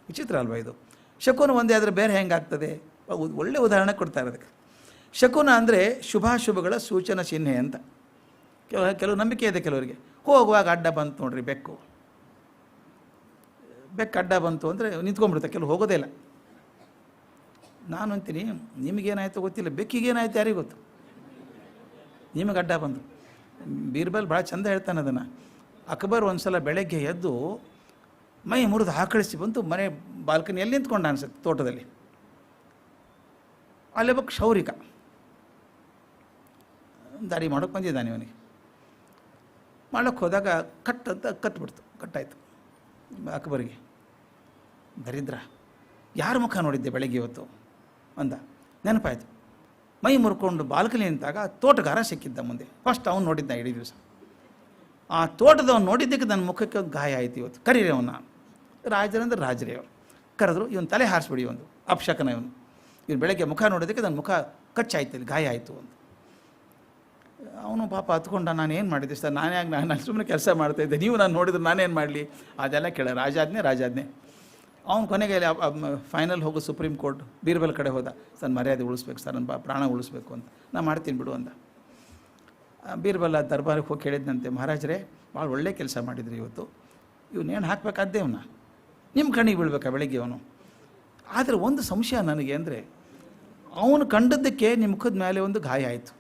ವಿಚಿತ್ರ ಅಲ್ವಾ ಇದು? ಶಕುನ ಒಂದೇ ಆದರೆ ಬೇರೆ ಹೆಂಗಾಗ್ತದೆ? ಒಳ್ಳೆ ಉದಾಹರಣೆ ಕೊಡ್ತಾರೆ ಅದಕ್ಕೆ ಶಕುನ ಅಂದರೆ ಶುಭಾಶುಭಗಳ ಸೂಚನಾ ಚಿಹ್ನೆ ಅಂತ. ಕೆಲವು ನಂಬಿಕೆ ಇದೆ ಕೆಲವರಿಗೆ. ಹೋಗುವಾಗ ಅಡ್ಡ ಬಂತು ನೋಡ್ರಿ ಬೆಕ್ಕು. ಬೆಕ್ಕು ಅಡ್ಡ ಬಂತು ಅಂದರೆ ನಿಂತ್ಕೊಂಡ್ಬಿಡುತ್ತೆ, ಕೆಲವು ಹೋಗೋದೇ ಇಲ್ಲ. ನಾನು ಅಂತೀನಿ, ನಿಮಗೇನಾಯಿತು ಗೊತ್ತಿಲ್ಲ, ಬೆಕ್ಕಿಗೇನಾಯ್ತು ಯಾರಿಗೆ ಗೊತ್ತು? ನಿಮಗೆ ಅಡ್ಡ ಬಂತು. ಬೀರ್ಬಲ್ ಭಾಳ ಚಂದ ಹೇಳ್ತಾನೆ ಅದನ್ನು. ಅಕ್ಬರ್ ಒಂದು ಸಲ ಬೆಳಗ್ಗೆ ಎದ್ದು ಮೈ ಮುರಿದು ಹಾಕಳಿಸಿ ಬಂತು, ಮನೆ ಬಾಲ್ಕನಿಯಲ್ಲಿ ನಿಂತ್ಕೊಂಡು ಅನ್ಸುತ್ತೆ ತೋಟದಲ್ಲಿ. ಅಲ್ಲಿ ಒಬ್ಬ ಕ್ಷೌರಿಕ. ದಾರಿ ಮಾಡೋಕ್ಕೆ ಬಂದಿದ್ದಾನೆ ಇವನಿಗೆ. ಮಾಡೋಕ್ಕೆ ಹೋದಾಗ ಕಟ್ ಅಂತ ಕಟ್ಬಿಡ್ತು ಕಟ್ಟಾಯಿತು ಅಕ್ಬರಿಗೆ. ದರಿದ್ರ, ಯಾರ ಮುಖ ನೋಡಿದ್ದೆ ಬೆಳಗ್ಗೆ ಇವತ್ತು? ಅಂದ, ನೆನಪಾಯಿತು. ಮೈ ಮುರ್ಕೊಂಡು ಬಾಲ್ಕನಿ ನಿಂತಾಗ ತೋಟಗಾರ ಸಿಕ್ಕಿದ್ದ ಮುಂದೆ. ಫಸ್ಟ್ ಅವನು ನೋಡಿದ್ದ ಇಡೀ ದಿವಸ. ಆ ತೋಟದವನು ನೋಡಿದ್ದಕ್ಕೆ ನನ್ನ ಮುಖಕ್ಕೆ ಗಾಯ ಆಯಿತು ಇವತ್ತು. ಕರೀರಿ ಅವನ ರಾಜರಂದ್ರೆ ರಾಜರೇ ಅವರು ಕರೆದ್ರು, ಇವನು ತಲೆ ಹಾರಿಸ್ಬಿಡಿ ಒಂದು, ಅಪಶಕನ ಇವನು. ಇವನು ಬೆಳಗ್ಗೆ ಮುಖ ನೋಡಿದ್ದಕ್ಕೆ ನನ್ನ ಮುಖ ಕಚ್ಚಾಯ್ತು, ಗಾಯ ಆಯಿತು ಅಂತ ಅವನು ಪಾಪ ಹತ್ಕೊಂಡ ನಾನು ಏನು ಮಾಡಿದ್ದೆ ಸರ್? ನಾನೇ ಆಗಿ ನಾನು ಸುಮ್ಮನೆ ಕೆಲಸ ಮಾಡ್ತಾಯಿದ್ದೆ ನೀವು ನಾನು ನೋಡಿದ್ರೆ ನಾನೇನು ಮಾಡಲಿ? ಅದೆಲ್ಲ ಕೇಳ ರಾಜಾಜ್ಞೆ ರಾಜಾಜ್ಞೆ. ಅವ್ನು ಕೊನೆಗೆ ಫೈನಲ್ ಹೋಗೋ ಸುಪ್ರೀಂ ಕೋರ್ಟ್ ಬೀರ್ಬಲ್ ಕಡೆ ಹೋದ. ಸರ್ ಮರ್ಯಾದೆ ಉಳಿಸ್ಬೇಕು ಸರ್ ನನ್ನ ಪ್ರಾಣ ಉಳಿಸ್ಬೇಕು ಅಂತ. ನಾನು ಮಾಡ್ತೀನಿ ಬಿಡು ಆ, ಬೀರ್ಬಲ್ ದರ್ಬಾರಿಗೆ ಹೋಗಿ ಕೇಳಿದ್ನಂತೆ ಮಹಾರಾಜರೇ ಭಾಳ ಒಳ್ಳೆ ಕೆಲಸ ಮಾಡಿದ್ರಿ ಇವತ್ತು. ಇವನೇನು ಹಾಕ್ಬೇಕಾದ್ದೇ ಇವನ ನಿಮ್ಮ ಕಣ್ಣಿಗೆ ಬೀಳ್ಬೇಕಾ ಬೆಳಿಗ್ಗೆ ಅವನು? ಆದರೆ ಒಂದು ಸಂಶಯ ನನಗೆ ಅಂದರೆ ಅವನು ಕಂಡದ್ದಕ್ಕೆ ನಿಮ್ಮ ಮುಖದ ಮೇಲೆ ಒಂದು ಗಾಯ ಆಯಿತು.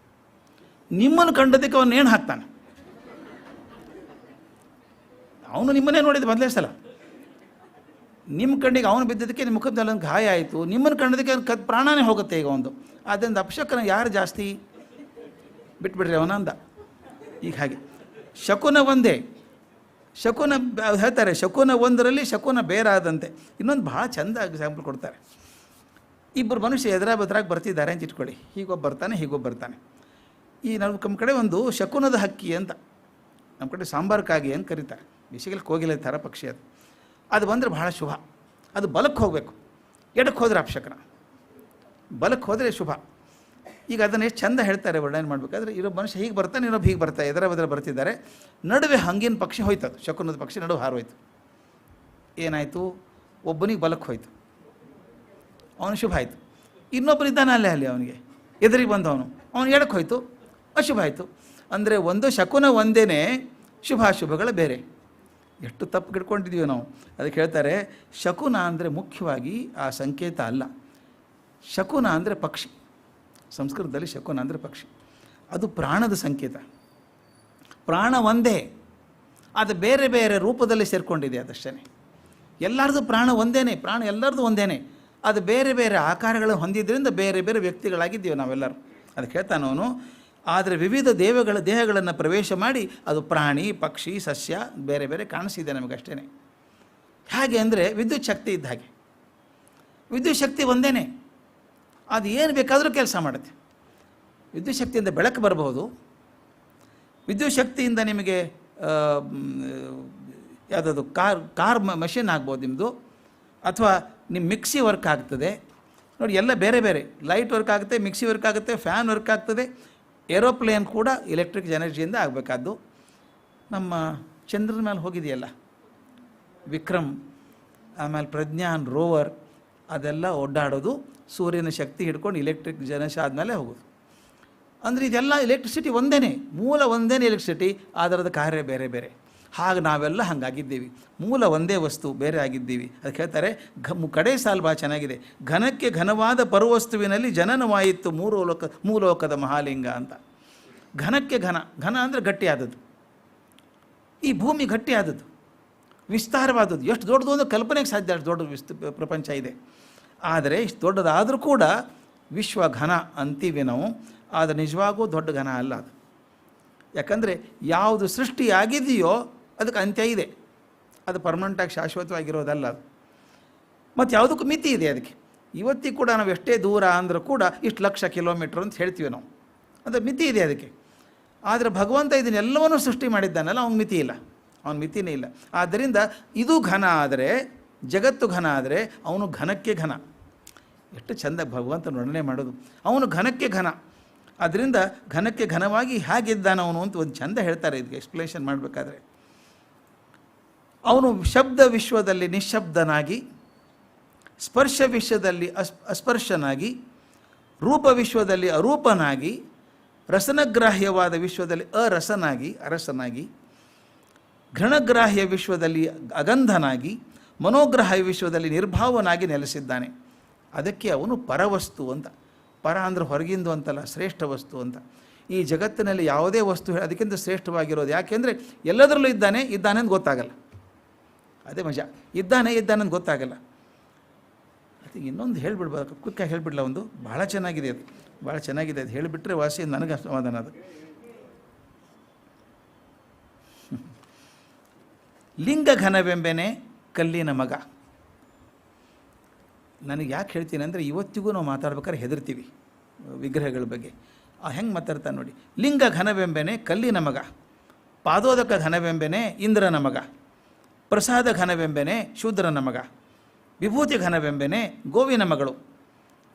ನಿಮ್ಮನ್ನು ಕಂಡದಕ್ಕೆ ಅವನು ಏನು ಹಾಕ್ತಾನೆ? ಅವನು ನಿಮ್ಮನ್ನೇ ನೋಡಿದ ಮೊದಲೇ ಸಲ. ನಿಮ್ಮ ಕಣ್ಣಿಗೆ ಅವನು ಬಿದ್ದದಕ್ಕೆ ನಿಮ್ಮ ಮುಖದಲ್ಲಿ ಒಂದು ಗಾಯ ಆಯಿತು. ನಿಮ್ಮನ್ನು ಕಂಡದಕ್ಕೆ ಅವ್ನು ಕದ್ ಪ್ರಾಣನೇ ಹೋಗುತ್ತೆ ಈಗ ಒಂದು. ಆದ್ದರಿಂದ ಅಪಶಕನ ಯಾರು ಜಾಸ್ತಿ? ಬಿಟ್ಬಿಡ್ರಿ ಅವನ ಅಂದ. ಈಗ ಹಾಗೆ. ಶಕುನ ಒಂದೇ. ಶಕುನ ಹೇಳ್ತಾರೆ, ಶಕುನ ಒಂದರಲ್ಲಿ ಶಕುನ ಬೇರಾದಂತೆ. ಇನ್ನೊಂದು ಭಾಳ ಚಂದ ಎಕ್ಸಾಂಪಲ್ ಕೊಡ್ತಾರೆ. ಇಬ್ಬರು ಮನುಷ್ಯ ಎದುರ ಬದ್ರಾಗಿ ಬರ್ತಿದ್ದಾರೆ ಅಂತ ಇಟ್ಕೊಳ್ಳಿ. ಹೀಗೊಬ್ಬ ಬರ್ತಾನೆ ಹೀಗೊಬ್ಬ ಬರ್ತಾನೆ. ಈ ನಮ್ಮ ನಮ್ಮ ಕಡೆ ಒಂದು ಶಕುನದ ಹಕ್ಕಿ ಅಂತ. ನಮ್ಮ ಕಡೆ ಸಾಂಬಾರು ಅಂತ ಕರೀತಾರೆ. ಬಿಸಿಗೆಲ್ಲ ಕೋಗಿಲೆ ಥರ ಪಕ್ಷಿ ಅದು. ಅದು ಬಂದರೆ ಬಹಳ ಶುಭ. ಅದು ಬಲಕ್ಕೆ ಹೋಗಬೇಕು. ಎಡಕ್ಕೆ ಹೋದ್ರೆ ಅಪಶಕನ. ಬಲಕ್ಕೆ ಹೋದರೆ ಶುಭ. ಈಗ ಅದನ್ನು ಎಷ್ಟು ಚಂದ ಹೇಳ್ತಾರೆ ವರ್ಣನೆ ಮಾಡಬೇಕಾದ್ರೆ, ಇರೋ ಮನುಷ್ಯ ಹೀಗೆ ಬರ್ತಾನೆ, ಇನ್ನೊಬ್ಬ ಹೀಗೆ ಬರ್ತಾ ಎದರ ಬದರ ಬರ್ತಿದ್ದಾರೆ. ನಡುವೆ ಹಂಗಿನ ಪಕ್ಷಿ ಹೋಯ್ತದು. ಶಕುನದ ಪಕ್ಷಿ ನಡುವೆ ಹಾರೋಯ್ತು. ಏನಾಯಿತು? ಒಬ್ಬನಿಗೆ ಬಲಕ್ಕೆ ಹೋಯ್ತು. ಅವನು ಶುಭ ಆಯಿತು. ಇನ್ನೊಬ್ಬನಿದ್ದಾನೆ ಅಲ್ಲೇ ಅಲ್ಲಿ ಅವನಿಗೆ. ಎದುರಿಗೆ ಬಂದವನು. ಅವನು ಎಡಕ್ಕೆ ಹೋಯ್ತು. ಅಶುಭ ಆಯಿತು. ಅಂದರೆ ಒಂದು ಶಕುನ ಒಂದೇ ಶುಭಾಶುಭಗಳ ಬೇರೆ. ಎಷ್ಟು ತಪ್ಪು ಗಿಡ್ಕೊಂಡಿದ್ದೀವಿ ನಾವು. ಅದಕ್ಕೆ ಹೇಳ್ತಾರೆ, ಶಕುನ ಅಂದರೆ ಮುಖ್ಯವಾಗಿ ಆ ಸಂಕೇತ ಅಲ್ಲ. ಶಕುನ ಅಂದರೆ ಪಕ್ಷಿ. ಸಂಸ್ಕೃತದಲ್ಲಿ ಶಕುನ ಅಂದರೆ ಪಕ್ಷಿ. ಅದು ಪ್ರಾಣದ ಸಂಕೇತ. ಪ್ರಾಣ ಒಂದೇ. ಅದು ಬೇರೆ ಬೇರೆ ರೂಪದಲ್ಲಿ ಸೇರಿಕೊಂಡಿದೆ ಅದಷ್ಟೇ ಎಲ್ಲರದು ಪ್ರಾಣ ಒಂದೇ ಪ್ರಾಣ ಎಲ್ಲರದು ಒಂದೇ ಅದು ಬೇರೆ ಬೇರೆ ಆಕಾರಗಳು ಹೊಂದಿದ್ದರಿಂದ ಬೇರೆ ಬೇರೆ ವ್ಯಕ್ತಿಗಳಾಗಿದ್ದೀವಿ ನಾವೆಲ್ಲರೂ. ಅದಕ್ಕೆ ಹೇಳ್ತಾನೆ ಅವನು ಆದರೆ ವಿವಿಧ ದೇವಗಳ ದೇಹಗಳನ್ನು ಪ್ರವೇಶ ಮಾಡಿ ಅದು ಪ್ರಾಣಿ, ಪಕ್ಷಿ, ಸಸ್ಯ ಬೇರೆ ಬೇರೆ ಕಾಣಿಸಿದೆ ನಮಗಷ್ಟೇ ಹೇಗೆ ಅಂದರೆ ವಿದ್ಯುತ್ ಶಕ್ತಿ ಇದ್ದ ಹಾಗೆ. ವಿದ್ಯುತ್ ಶಕ್ತಿ ಒಂದೇ ಅದು ಏನು ಬೇಕಾದರೂ ಕೆಲಸ ಮಾಡುತ್ತೆ. ವಿದ್ಯುತ್ ಶಕ್ತಿಯಿಂದ ಬೆಳಕು ಬರಬಹುದು. ವಿದ್ಯುತ್ ಶಕ್ತಿಯಿಂದ ನಿಮಗೆ ಯಾವುದಾದ್ರು ಯಾವುದದು ಕಾರ್ ಕಾರ್ ಮಷಿನ್ ಆಗ್ಬೋದು ನಿಮ್ಮದು ಅಥವಾ ನಿಮ್ಮ ಮಿಕ್ಸಿ ವರ್ಕ್ ಆಗ್ತದೆ. ನೋಡಿ ಎಲ್ಲ ಬೇರೆ ಬೇರೆ. ಲೈಟ್ ವರ್ಕ್ ಆಗುತ್ತೆ, ಮಿಕ್ಸಿ ವರ್ಕ್ ಆಗುತ್ತೆ, ಫ್ಯಾನ್ ವರ್ಕ್ ಆಗ್ತದೆ. ಏರೋಪ್ಲೇನ್ ಕೂಡ ಎಲೆಕ್ಟ್ರಿಕ್ ಎನರ್ಜಿಯಿಂದ ಆಗಬೇಕಾದ್ದು. ನಮ್ಮ ಚಂದ್ರನ ಮೇಲೆ ಹೋಗಿದೆಯಲ್ಲ, ವಿಕ್ರಮ್, ಆಮೇಲೆ ಪ್ರಜ್ಞಾನ್, ರೋವರ್, ಅದೆಲ್ಲ ಒಡ್ಡಾಡೋದು, ಸೂರ್ಯನ ಶಕ್ತಿ ಹಿಡ್ಕೊಂಡು ಇಲೆಕ್ಟ್ರಿಕ್ ಜನಶ ಆದಮೇಲೆ ಹೋಗೋದು. ಅಂದರೆ ಇದೆಲ್ಲ ಎಲೆಕ್ಟ್ರಿಸಿಟಿ ಒಂದೇ ಮೂಲ ಒಂದೇ ಎಲೆಕ್ಟ್ರಿಸಿಟಿ ಅದರದ ಕಾರ್ಯ ಬೇರೆ ಬೇರೆ. ಹಾಗೆ ನಾವೆಲ್ಲ ಹಂಗಾಗಿದ್ದೀವಿ. ಮೂಲ ಒಂದೇ ವಸ್ತು, ಬೇರೆ ಆಗಿದ್ದೀವಿ. ಅದಕ್ಕೆ ಹೇಳ್ತಾರೆ ಘ ಕಡೆ ಸಾಲು ಭಾಳ ಚೆನ್ನಾಗಿದೆ. ಘನಕ್ಕೆ ಘನವಾದ ಪರವಸ್ತುವಿನಲ್ಲಿ ಜನನವಾಯಿತು ಮೂರು ಲೋಕ, ಮೂಲೋಕದ ಮಹಾಲಿಂಗ ಅಂತ. ಘನಕ್ಕೆ ಘನ ಘನ ಅಂದರೆ ಗಟ್ಟಿಯಾದದ್ದು. ಈ ಭೂಮಿ ಗಟ್ಟಿಯಾದದ್ದು. ವಿಸ್ತಾರವಾದದ್ದು. ಎಷ್ಟು ದೊಡ್ಡದು ಅಂದರೆ ಕಲ್ಪನೆಗೆ ಸಾಧ್ಯ ಅಷ್ಟು ದೊಡ್ಡ ವಿಸ್ತ, ಪ್ರಪಂಚ ಇದೆ. ಆದರೆ ಇಷ್ಟು ದೊಡ್ಡದಾದರೂ ಕೂಡ ವಿಶ್ವ ಘನ ಅಂತೀವಿ ನಾವು. ಆದರೆ ನಿಜವಾಗೂ ದೊಡ್ಡ ಘನ ಅಲ್ಲ ಅದು. ಯಾಕಂದರೆ ಯಾವುದು ಸೃಷ್ಟಿಯಾಗಿದೆಯೋ ಅದಕ್ಕೆ ಅಂತ್ಯ ಇದೆ. ಅದು ಪರ್ಮನೆಂಟಾಗಿ ಶಾಶ್ವತವಾಗಿರೋದಲ್ಲ ಅದು. ಮತ್ತು ಯಾವುದಕ್ಕೂ ಮಿತಿ ಇದೆ ಅದಕ್ಕೆ. ಇವತ್ತಿಗೆ ಕೂಡ ನಾವು ಎಷ್ಟೇ ದೂರ ಅಂದರೂ ಕೂಡ ಇಷ್ಟು ಲಕ್ಷ ಕಿಲೋಮೀಟ್ರ್ ಅಂತ ಹೇಳ್ತೀವಿ ನಾವು. ಅದು ಮಿತಿ ಇದೆ ಅದಕ್ಕೆ. ಆದರೆ ಭಗವಂತ ಇದನ್ನೆಲ್ಲವನ್ನೂ ಸೃಷ್ಟಿ ಮಾಡಿದ್ದಾನಲ್ಲ ಅವ್ನ ಮಿತಿ ಇಲ್ಲ. ಅವನ ಮಿತಿನೇ ಇಲ್ಲ. ಆದ್ದರಿಂದ ಇದು ಘನ ಆದರೆ, ಜಗತ್ತು ಘನ ಆದರೆ ಅವನು ಘನಕ್ಕೆ ಘನ. ಎಷ್ಟು ಚಂದ ಭಗವಂತ ವರ್ಣನೆ ಮಾಡೋದು. ಅವನು ಘನಕ್ಕೆ ಘನ. ಅದರಿಂದ ಘನಕ್ಕೆ ಘನವಾಗಿ ಹೇಗಿದ್ದಾನವನು ಅಂತ ಒಂದು ಚಂದ ಹೇಳ್ತಾರೆ, ಇದಕ್ಕೆ ಎಕ್ಸ್ಪ್ಲೇಷನ್ ಮಾಡಬೇಕಾದ್ರೆ. ಅವನು ಶಬ್ದ ವಿಶ್ವದಲ್ಲಿ ನಿಶ್ಶಬ್ದನಾಗಿ ಸ್ಪರ್ಶ ವಿಶ್ವದಲ್ಲಿ ಅಸ್, ಅಸ್ಪರ್ಶನಾಗಿ, ರೂಪ ವಿಶ್ವದಲ್ಲಿ ಅರೂಪನಾಗಿ, ರಸನಗ್ರಾಹ್ಯವಾದ ವಿಶ್ವದಲ್ಲಿ ಅರಸನಾಗಿ ಅರಸನಾಗಿ ಘೃಣಗ್ರಾಹ್ಯ ವಿಶ್ವದಲ್ಲಿ ಅಗಂಧನಾಗಿ, ಮನೋಗ್ರಾಹ್ಯ ವಿಶ್ವದಲ್ಲಿ ನಿರ್ಭಾವನಾಗಿ ನೆಲೆಸಿದ್ದಾನೆ. ಅದಕ್ಕೆ ಅವನು ಪರವಸ್ತು ಅಂತ. ಪರ ಅಂದರೆ ಹೊರಗಿಂದು ಅಂತಲ್ಲ, ಶ್ರೇಷ್ಠ ವಸ್ತು ಅಂತ. ಈ ಜಗತ್ತಿನಲ್ಲಿ ಯಾವುದೇ ವಸ್ತು ಅದಕ್ಕಿಂತ ಶ್ರೇಷ್ಠವಾಗಿರೋದು ಯಾಕೆಂದರೆ ಎಲ್ಲದರಲ್ಲೂ ಇದ್ದಾನೆ ಇದ್ದಾನೆ ಅಂತ ಗೊತ್ತಾಗಲ್ಲ. ಅದೇ ಮಜಾ ಇದ್ದಾನೆ ಇದ್ದಾನೆ ಅಂತ ಗೊತ್ತಾಗಲ್ಲ. ಅದಕ್ಕೆ ಇನ್ನೊಂದು ಹೇಳಿಬಿಡ್ಬೇಕು ಕ್ವಿಕ್ಕಾಗಿ ಹೇಳಿಬಿಡ್ಲ ಒಂದು? ಭಾಳ ಚೆನ್ನಾಗಿದೆ ಅದು. ಭಾಳ ಚೆನ್ನಾಗಿದೆ ಅದು. ಹೇಳಿಬಿಟ್ರೆ ವಾಸಿ ನನಗೆ ಸಮಾಧಾನ ಅದು. ಲಿಂಗ ಘನವೆಂಬೆನೆ ಕಲ್ಲಿನ ಮಗ. ನನಗೆ ಯಾಕೆ ಹೇಳ್ತೀನಿ ಅಂದರೆ ಇವತ್ತಿಗೂ ನಾವು ಮಾತಾಡ್ಬೇಕಾದ್ರೆ ಹೆದರ್ತೀವಿ ವಿಗ್ರಹಗಳ ಬಗ್ಗೆ. ಆ ಹೆಂಗೆ ಮಾತಾಡ್ತಾನೆ ನೋಡಿ. ಲಿಂಗ ಘನವೆಂಬೆನೆ ಕಲ್ಲಿನ ಮಗ. ಪಾದೋದಕ ಘನವೆಂಬೆನೆ ಇಂದ್ರನ ಮಗ. ಪ್ರಸಾದ ಘನವೆಂಬೆನೆ ಶೂದ್ರನ ಮಗ, ವಿಭೂತಿ ಘನವೆಂಬೆನೆ ಗೋವಿನ ಮಗಳು.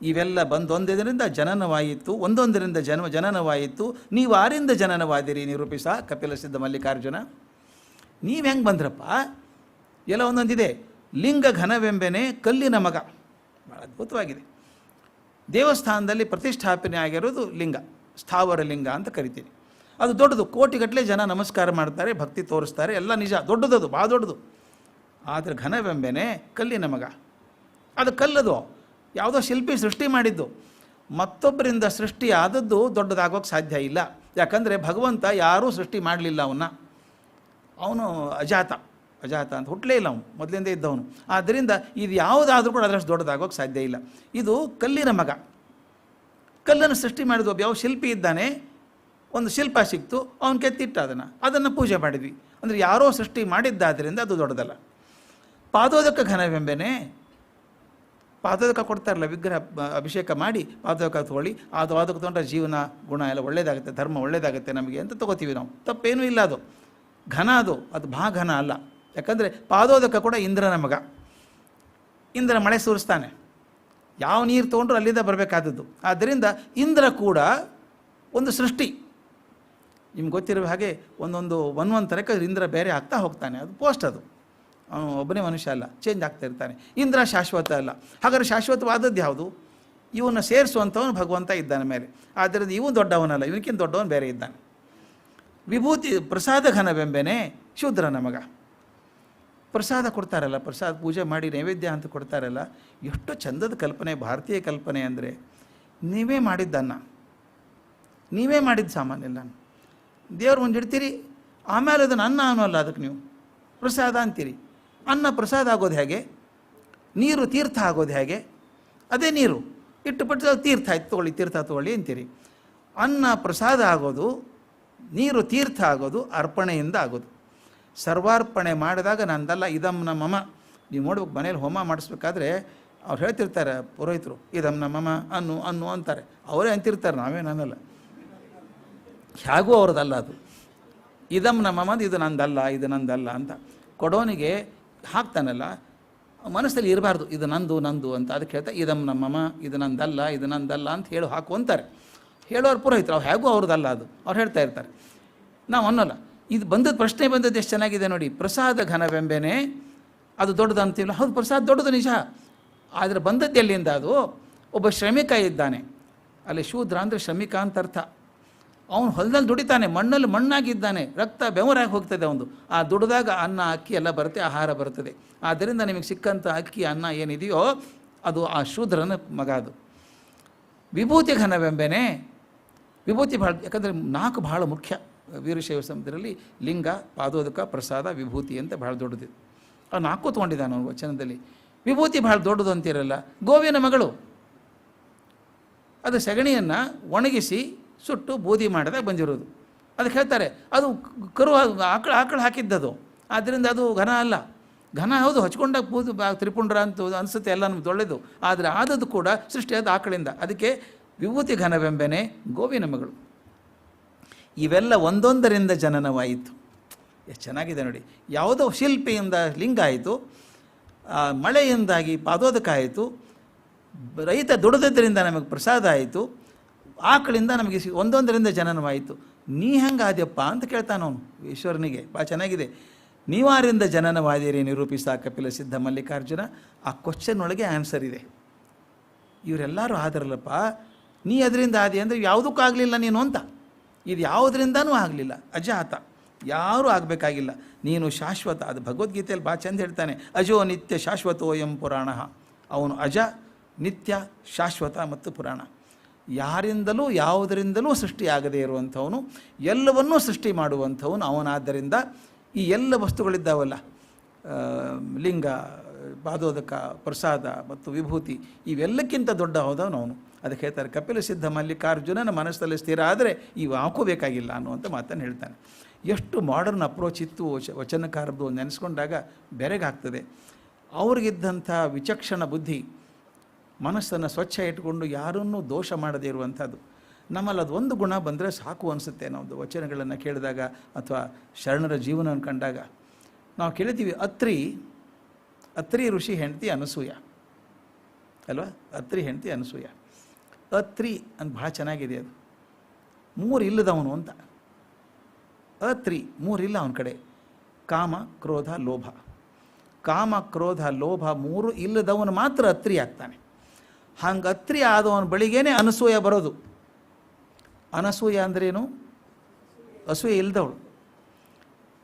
ಇವೆಲ್ಲ ಬಂದೊಂದರಿಂದ ಜನನವಾಯಿತು ಒಂದೊಂದರಿಂದ ಜನ್ಮ ಜನನವಾಯಿತು. ನೀವು ಆರಿಂದ ಜನನವಾದಿರಿ ನಿರೂಪಿಸ ಕಪಿಲ ಸಿದ್ಧ ಮಲ್ಲಿಕಾರ್ಜುನ. ನೀವು ಹೆಂಗೆ ಬಂದ್ರಪ್ಪ? ಎಲ್ಲ ಒಂದೊಂದಿದೆ. ಲಿಂಗ ಘನವೆಂಬೆನೆ ಕಲ್ಲಿನ ಮಗ. ಭಾಳ ಅದ್ಭುತವಾಗಿದೆ. ದೇವಸ್ಥಾನದಲ್ಲಿ ಪ್ರತಿಷ್ಠಾಪನೆ ಆಗಿರೋದು ಲಿಂಗ ಸ್ಥಾವರ ಲಿಂಗ ಅಂತ ಕರಿತೀವಿ ಅದು ದೊಡ್ಡದು. ಕೋಟಿಗಟ್ಟಲೆ ಜನ ನಮಸ್ಕಾರ ಮಾಡ್ತಾರೆ, ಭಕ್ತಿ ತೋರಿಸ್ತಾರೆ, ಎಲ್ಲ ನಿಜ. ದೊಡ್ಡದದು, ಭಾಳ ದೊಡ್ಡದು. ಆದರೆ ಘನವೆಂಬೆನೆ ಕಲ್ಲಿನ ಮಗ. ಅದು ಕಲ್ಲದು. ಯಾವುದೋ ಶಿಲ್ಪಿ ಸೃಷ್ಟಿ ಮಾಡಿದ್ದು. ಮತ್ತೊಬ್ಬರಿಂದ ಸೃಷ್ಟಿ ಆದದ್ದು ದೊಡ್ಡದಾಗೋಕ್ಕೆ ಸಾಧ್ಯ ಇಲ್ಲ. ಯಾಕಂದರೆ ಭಗವಂತ ಯಾರೂ ಸೃಷ್ಟಿ ಮಾಡಲಿಲ್ಲ ಅವನ್ನ ಅವನು ಅಜಾತ. ಅಜಾತ ಅಂತ ಹುಟ್ಟಲೇ ಇಲ್ಲ ಅವನು. ಮೊದಲಿಂದ ಇದ್ದವನು. ಆದ್ದರಿಂದ ಇದು ಯಾವುದಾದ್ರೂ ಕೂಡ ಅದರಷ್ಟು ದೊಡ್ಡದಾಗೋಕ್ಕೆ ಸಾಧ್ಯ ಇಲ್ಲ. ಇದು ಕಲ್ಲಿನ ಮಗ. ಕಲ್ಲನ್ನು ಸೃಷ್ಟಿ ಮಾಡಿದ ಒಬ್ಬ ಯಾವ ಶಿಲ್ಪಿ ಇದ್ದಾನೆ? ಒಂದು ಶಿಲ್ಪ ಸಿಕ್ತು, ಅವನು ಕೆತ್ತಿಟ್ಟ ಅದನ್ನು ಅದನ್ನು ಪೂಜೆ ಮಾಡಿದ್ವಿ. ಅಂದರೆ ಯಾರೋ ಸೃಷ್ಟಿ ಮಾಡಿದ್ದಾದ್ದರಿಂದ ಅದು ದೊಡ್ಡದಲ್ಲ. ಪಾದೋದಕ ಘನವೆಂಬೆನೆ, ಪಾದೋದಕ ಕೊಡ್ತಾರಲ್ಲ, ವಿಗ್ರಹ ಅಭಿಷೇಕ ಮಾಡಿ ಪಾದೋದಕ ತೊಗೊಳ್ಳಿ. ಆ ಪಾದಕ ತೊಗೊಂಡ್ರೆ ಜೀವನ ಗುಣ ಎಲ್ಲ ಒಳ್ಳೇದಾಗುತ್ತೆ, ಧರ್ಮ ಒಳ್ಳೇದಾಗುತ್ತೆ ನಮಗೆ ಅಂತ ತಗೋತೀವಿ ನಾವು. ತಪ್ಪೇನೂ ಇಲ್ಲ ಅದು. ಘನ ಅದು. ಅದು ಮಹಾ ಘನ ಅಲ್ಲ. ಯಾಕಂದರೆ ಪಾದೋದಕ ಕೂಡ ಇಂದ್ರನ ಮಗ. ಇಂದ್ರ ಮಳೆ ಸುರಿಸ್ತಾನೆ. ಯಾವ ನೀರು ತೊಗೊಂಡ್ರು ಅಲ್ಲಿಂದ ಬರಬೇಕಾದದ್ದು. ಆದ್ದರಿಂದ ಇಂದ್ರ ಕೂಡ ಒಂದು ಸೃಷ್ಟಿ. ನಿಮ್ಗೆ ಗೊತ್ತಿರೋ ಹಾಗೆ ಒಂದೊಂದು ಒನ್ ತರಕ ಇಂದ್ರ ಬೇರೆ ಆಗ್ತಾ ಹೋಗ್ತಾನೆ. ಅದು ಪೋಸ್ಟ್ ಅದು. ಅವನು ಒಬ್ಬನೇ ಮನುಷ್ಯ ಅಲ್ಲ ಚೇಂಜ್ ಆಗ್ತಾ ಇರ್ತಾನೆ. ಇಂದ್ರ ಶಾಶ್ವತ ಅಲ್ಲ. ಹಾಗಾದ್ರೆ ಶಾಶ್ವತವಾದದ್ದು ಯಾವುದು? ಇವನ್ನ ಸೇರಿಸುವಂಥವನು ಭಗವಂತ ಇದ್ದಾನೆ ಮೇಲೆ. ಆದ್ದರಿಂದ ಇವನು ದೊಡ್ಡವನಲ್ಲ ಇವನಕ್ಕಿಂತ ದೊಡ್ಡವನು ಬೇರೆ ಇದ್ದಾನೆ. ವಿಭೂತಿ, ಪ್ರಸಾದ ಘನವೆಂಬೆನೆ ಶೂದ್ರನ ಮಗ. ಪ್ರಸಾದ ಕೊಡ್ತಾರಲ್ಲ, ಪ್ರಸಾದ ಪೂಜೆ ಮಾಡಿ ನೈವೇದ್ಯ ಅಂತ ಕೊಡ್ತಾರಲ್ಲ. ಎಷ್ಟು ಚಂದದ ಕಲ್ಪನೆ, ಭಾರತೀಯ ಕಲ್ಪನೆ ಅಂದರೆ ನೀವೇ ಮಾಡಿದ್ದನ್ನ. ನೀವೇ ಮಾಡಿದ್ದು ಸಾಮಾನ್ಯ ನಾನು ದೇವ್ರು ಮುಂದೆ ಇಡ್ತೀರಿ ಆಮೇಲೆ ಅದನ್ನು ಅನ್ನ ಅನ್ನೋಲ್ಲ ಅದಕ್ಕೆ ನೀವು. ಪ್ರಸಾದ ಅಂತೀರಿ. ಅನ್ನ ಪ್ರಸಾದ ಆಗೋದು ಹೇಗೆ? ನೀರು ತೀರ್ಥ ಆಗೋದು ಹೇಗೆ? ಅದೇ ನೀರು. ಇಟ್ಟು ಪಟ್ಟು ತೀರ್ಥ ಆಯ್ತು, ತೊಗೊಳ್ಳಿ, ತೀರ್ಥ ತೊಗೊಳ್ಳಿ ಅಂತೀರಿ. ಅನ್ನ ಪ್ರಸಾದ ಆಗೋದು, ನೀರು ತೀರ್ಥ ಆಗೋದು, ಅರ್ಪಣೆಯಿಂದ ಆಗೋದು. ಸರ್ವಾರ್ಪಣೆ ಮಾಡಿದಾಗ ನಂದಲ್ಲ, ಇದಂ ನಮ್ಮಮ್ಮ ನೀವು ನೋಡ್ಬೇಕು, ಮನೇಲಿ ಹೋಮ ಮಾಡಿಸ್ಬೇಕಾದ್ರೆ ಅವ್ರು ಹೇಳ್ತಿರ್ತಾರೆ ಪುರೋಹಿತರು, ಇದಂ ನಮ್ಮಮ್ಮ ಅನ್ನು ಅನ್ನು ಅಂತಾರೆ. ಅವರೇ ಅಂತಿರ್ತಾರೆ ನಾವೇನು ಅನ್ನಲ್ಲ ಹೇಗೂ ಅವ್ರದ್ದಲ್ಲ ಅದು. ಇದಂ ನಮ್ಮಮ್ಮ ಇದು ನಂದಲ್ಲ ಇದು ನಂದಲ್ಲ ಅಂತ ಕೊಡೋನಿಗೆ ಹಾಕ್ತಾನಲ್ಲ, ಮನಸ್ಸಲ್ಲಿ ಇರಬಾರ್ದು, ಇದು ನಂದು ನಂದು ಅಂತ ಅದಕ್ಕೆ ಹೇಳ್ತಾ, ಇದಮ್ ನಮ್ಮಮ್ಮ ಇದು ನಂದಲ್ಲ ಇದು ನಂದಲ್ಲ ಅಂತ ಹೇಳು, ಹಾಕು ಅಂತಾರೆ. ಹೇಳೋರು ಪುರೋಹಿತರು ಅವ್ರು ಹೇಗೂ ಅವ್ರದ್ದಲ್ಲ ಅದು. ಅವ್ರು ಹೇಳ್ತಾ ಇರ್ತಾರೆ. ನಾವು ಅನ್ನೋಲ್ಲ, ಇದು ಬಂದದ್ದು ಪ್ರಶ್ನೆ ಬಂದದ್ದು ಎಷ್ಟು ಚೆನ್ನಾಗಿದೆ ನೋಡಿ, ಪ್ರಸಾದ ಘನವೆಂಬೆನೆ, ಅದು ದೊಡ್ಡದು ಅಂತಿಲ್ಲ ಹೌದು, ಪ್ರಸಾದ ದೊಡ್ಡದು ನಿಜ. ಆದರೆ ಬಂದದ್ದು ಎಲ್ಲಿಂದ ಅದು? ಒಬ್ಬ ಶ್ರಮಿಕ ಇದ್ದಾನೆ. ಅಲ್ಲಿ ಶೂದ್ರ ಅಂದರೆ ಶ್ರಮಿಕ ಅಂತ ಅರ್ಥ. ಅವನು ಹೊಲದಲ್ಲಿ ದುಡಿತಾನೆ, ಮಣ್ಣಲ್ಲಿ ಮಣ್ಣಾಗಿದ್ದಾನೆ, ರಕ್ತ ಬೆವರಾಗಿ ಹೋಗ್ತದೆ ಅವನು ಆ ದುಡಿದಾಗ ಅನ್ನ, ಅಕ್ಕಿ ಎಲ್ಲ ಬರುತ್ತೆ, ಆಹಾರ ಬರ್ತದೆ. ಆದ್ದರಿಂದ ನಿಮಗೆ ಸಿಕ್ಕಂಥ ಅಕ್ಕಿ, ಅನ್ನ ಏನಿದೆಯೋ ಅದು ಆ ಶೂದ್ರನ ಮಗ ಅದು. ವಿಭೂತಿ ಘನವೆಂಬೆನೆ, ವಿಭೂತಿ ಭಾಳ, ಯಾಕಂದರೆ ನಾಲ್ಕು ಭಾಳ ಮುಖ್ಯ ವೀರಶೈವ ಸಮುದ್ರದಲ್ಲಿ ಲಿಂಗ, ಪಾದೋದಕ, ಪ್ರಸಾದ, ವಿಭೂತಿ ಅಂತ ಭಾಳ ದೊಡ್ಡದು. ನಾಲ್ಕು ತೊಗೊಂಡಿದ್ದಾನೆ ಅವನು ವಚನದಲ್ಲಿ. ವಿಭೂತಿ ಭಾಳ ದೊಡ್ಡದು ಅಂತಿರಲ್ಲ, ಗೋವಿನ ಮಗಳು. ಅದು ಸಗಣಿಯನ್ನು ಒಣಗಿಸಿ ಸುಟ್ಟು ಬೂದಿ ಮಾಡಿದಾಗ ಬಂದಿರೋದು. ಅದಕ್ಕೆ ಹೇಳ್ತಾರೆ, ಅದು ಕರು ಆಕಳು ಆಕಳು ಹಾಕಿದ್ದದು. ಆದ್ದರಿಂದ ಅದು ಘನ ಅಲ್ಲ. ಘನ ಹೌದು ಹಚ್ಕೊಂಡಾಗ ಬೂದು ತ್ರಿಪುಂಡ್ರ ಅಂತ ಅನಿಸುತ್ತೆ ಎಲ್ಲ ನಮ್ಗೆ ಒಳ್ಳೆಯದು ಆದರೆ ಆದದ್ದು ಕೂಡ ಸೃಷ್ಟಿಯಾದ ಆಕಳಿಂದ. ಅದಕ್ಕೆ ವಿಭೂತಿ ಘನವೆಂಬೆನೆ ಗೋವಿನ ಮಗಳು. ಇವೆಲ್ಲ ಒಂದೊಂದರಿಂದ ಜನನವಾಯಿತು. ಎಷ್ಟು ಚೆನ್ನಾಗಿದೆ ನೋಡಿ. ಯಾವುದೋ ಶಿಲ್ಪಿಯಿಂದ ಲಿಂಗ ಆಯಿತು ಮಳೆಯಿಂದಾಗಿ ಪಾದೋದಕ ಆಯಿತು, ರೈತ ದುಡಿದ್ರಿಂದ ನಮಗೆ ಪ್ರಸಾದ ಆಯಿತು. ಆಕಳಿಂದ ನಮಗೆ ಸಿ- ಒಂದೊಂದರಿಂದ ಜನನವಾಯಿತು. ನೀ ಹೆಂಗೆ ಅಂತ ಕೇಳ್ತಾನವನು. ಈಶ್ವರನಿಗೆ ಭಾಳ ಚೆನ್ನಾಗಿದೆ. ನೀವಾರಿಂದ ಜನನವಾದಿರಿ ನಿರೂಪಿಸ ಕಪಿಲ ಸಿದ್ಧ ಮಲ್ಲಿಕಾರ್ಜುನ. ಆ ಕ್ವಶನ್ ಒಳಗೆ ಆನ್ಸರ್ ಇದೆ. ಇವರೆಲ್ಲರೂ ಆದರಲ್ಲಪ್ಪ, ನೀ ಅದರಿಂದ ಆದಿ ಅಂದರೆ ಯಾವುದಕ್ಕೂ ಆಗಲಿಲ್ಲ ನೀನು ಅಂತ. ಇದು ಯಾವುದರಿಂದನೂ ಆಗಲಿಲ್ಲ, ಅಜಾತ. ಯಾರೂ ಆಗಬೇಕಾಗಿಲ್ಲ. ನೀನು ಶಾಶ್ವತ, ಅದು ಭಗವದ್ಗೀತೆಯಲ್ಲಿ ಭಾಳ ಚಂದ ಹೇಳ್ತಾನೆ. ಅಜೋ ನಿತ್ಯ ಶಾಶ್ವತೋಯಂ ಪುರಾಣ. ಅವನು ಅಜ, ನಿತ್ಯ, ಶಾಶ್ವತ ಮತ್ತು ಪುರಾಣ. ಯಾರಿಂದಲೂ, ಯಾವುದರಿಂದಲೂ ಸೃಷ್ಟಿಯಾಗದೇ ಇರುವಂಥವನು, ಎಲ್ಲವನ್ನೂ ಸೃಷ್ಟಿ ಮಾಡುವಂಥವನು ಅವನಾದ್ದರಿಂದ ಈ ಎಲ್ಲ ವಸ್ತುಗಳಿದ್ದಾವಲ್ಲ ಲಿಂಗ, ಪಾದೋದಕ, ಪ್ರಸಾದ ಮತ್ತು ವಿಭೂತಿ, ಇವೆಲ್ಲಕ್ಕಿಂತ ದೊಡ್ಡ ಹೋದವನು ಅವನು. ಅದಕ್ಕೆ ಹೇಳ್ತಾರೆ, ಕಪಿಲ ಸಿದ್ಧ ಮಲ್ಲಿಕಾರ್ಜುನನ ಮನಸ್ಸಲ್ಲಿ ಸ್ಥಿರ ಆದರೆ ಇವು ಹಾಕೋಬೇಕಾಗಿಲ್ಲ ಅನ್ನುವಂಥ ಮಾತನ್ನು ಹೇಳ್ತಾನೆ. ಎಷ್ಟು ಮಾಡರ್ನ್ ಅಪ್ರೋಚ್ ಇತ್ತು ವಚ ವಚನಕಾರದ್ದು ನೆನೆಸ್ಕೊಂಡಾಗ ಬೆರೆಗಾಗ್ತದೆ. ಅವ್ರಿಗಿದ್ದಂಥ ವಿಚಕ್ಷಣ ಬುದ್ಧಿ ಮನಸ್ಸನ್ನು ಸ್ವಚ್ಛ ಇಟ್ಕೊಂಡು ಯಾರನ್ನೂ ದೋಷ ಮಾಡದೇ ಇರುವಂಥದ್ದು. ನಮ್ಮಲ್ಲಿ ಅದು ಒಂದು ಗುಣ ಬಂದರೆ ಸಾಕು ಅನಿಸುತ್ತೆ ನಾವು ವಚನಗಳನ್ನು ಕೇಳಿದಾಗ ಅಥವಾ ಶರಣರ ಜೀವನ ಕಂಡಾಗ. ನಾವು ಕೇಳಿದ್ದೀವಿ, ಅತ್ರಿ ಅತ್ರಿ ಋಷಿ ಹೆಂಡತಿ ಅನಸೂಯ. ಅಲ್ವಾ? ಅತ್ರಿ ಹೆಂಡತಿ ಅನಸೂಯ. ಅತ್ರಿ ಅಂತ ಭಾಳ ಚೆನ್ನಾಗಿದೆ ಅದು. ಮೂರು ಇಲ್ಲದವನು ಅಂತ. ಅತ್ರಿ ಮೂರಿಲ್ಲ ಅವನ ಕಡೆ. ಕಾಮ, ಕ್ರೋಧ, ಲೋಭ. ಕಾಮ, ಕ್ರೋಧ, ಲೋಭ ಮೂರು ಇಲ್ಲದವನು ಮಾತ್ರ ಅತ್ರಿ ಆಗ್ತಾನೆ. ಹಂಗೆ ಅತ್ರಿ ಆದವನ ಬಳಿಗೇನೆ ಅನಸೂಯ ಬರೋದು. ಅನಸೂಯ ಅಂದ್ರೇನು? ಅಸೂಯೆ ಇಲ್ಲದವಳು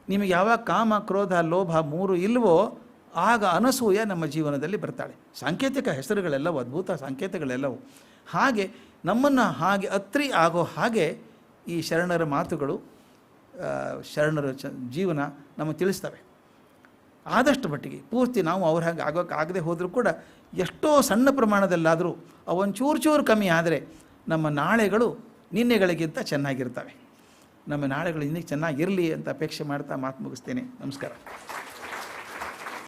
ನಿಮಗೆ ಯಾವಾಗ ಕಾಮ, ಕ್ರೋಧ, ಲೋಭ ಮೂರು ಇಲ್ವೋ ಆಗ ಅನಸೂಯ ನಮ್ಮ ಜೀವನದಲ್ಲಿ ಬರ್ತಾಳೆ. ಸಾಂಕೇತಿಕ ಹೆಸರುಗಳೆಲ್ಲವು, ಅದ್ಭುತ ಸಾಂಕೇತಗಳೆಲ್ಲವು. ಹಾಗೆ ನಮ್ಮನ್ನು ಹಾಗೆ ಅತ್ರಿ ಆಗೋ ಹಾಗೆ ಈ ಶರಣರ ಮಾತುಗಳು ಶರಣರ ಚ, ಜೀವನ ನಮಗೆ ತಿಳಿಸ್ತವೆ. ಆದಷ್ಟು ಮಟ್ಟಿಗೆ ಪೂರ್ತಿ ನಾವು ಅವ್ರ ಹಾಗೆ ಆಗೋಕ್ಕಾಗದೆ ಹೋದರೂ ಕೂಡ ಎಷ್ಟೋ ಸಣ್ಣ ಪ್ರಮಾಣದಲ್ಲಾದರೂ ಅವೊಂಚೂರು ಚೂರು ಕಮ್ಮಿ ಆದರೆ ನಮ್ಮ ನಾಳೆಗಳು ನಿನ್ನೆಗಳಿಗಿಂತ ಚೆನ್ನಾಗಿರ್ತವೆ. ನಮ್ಮ ನಾಳೆಗಳು ಇನ್ನೂ ಚೆನ್ನಾಗಿರಲಿ ಅಂತ ಅಪೇಕ್ಷೆ ಮಾಡ್ತಾ ಮಾತು ಮುಗಿಸ್ತೇನೆ. ನಮಸ್ಕಾರ.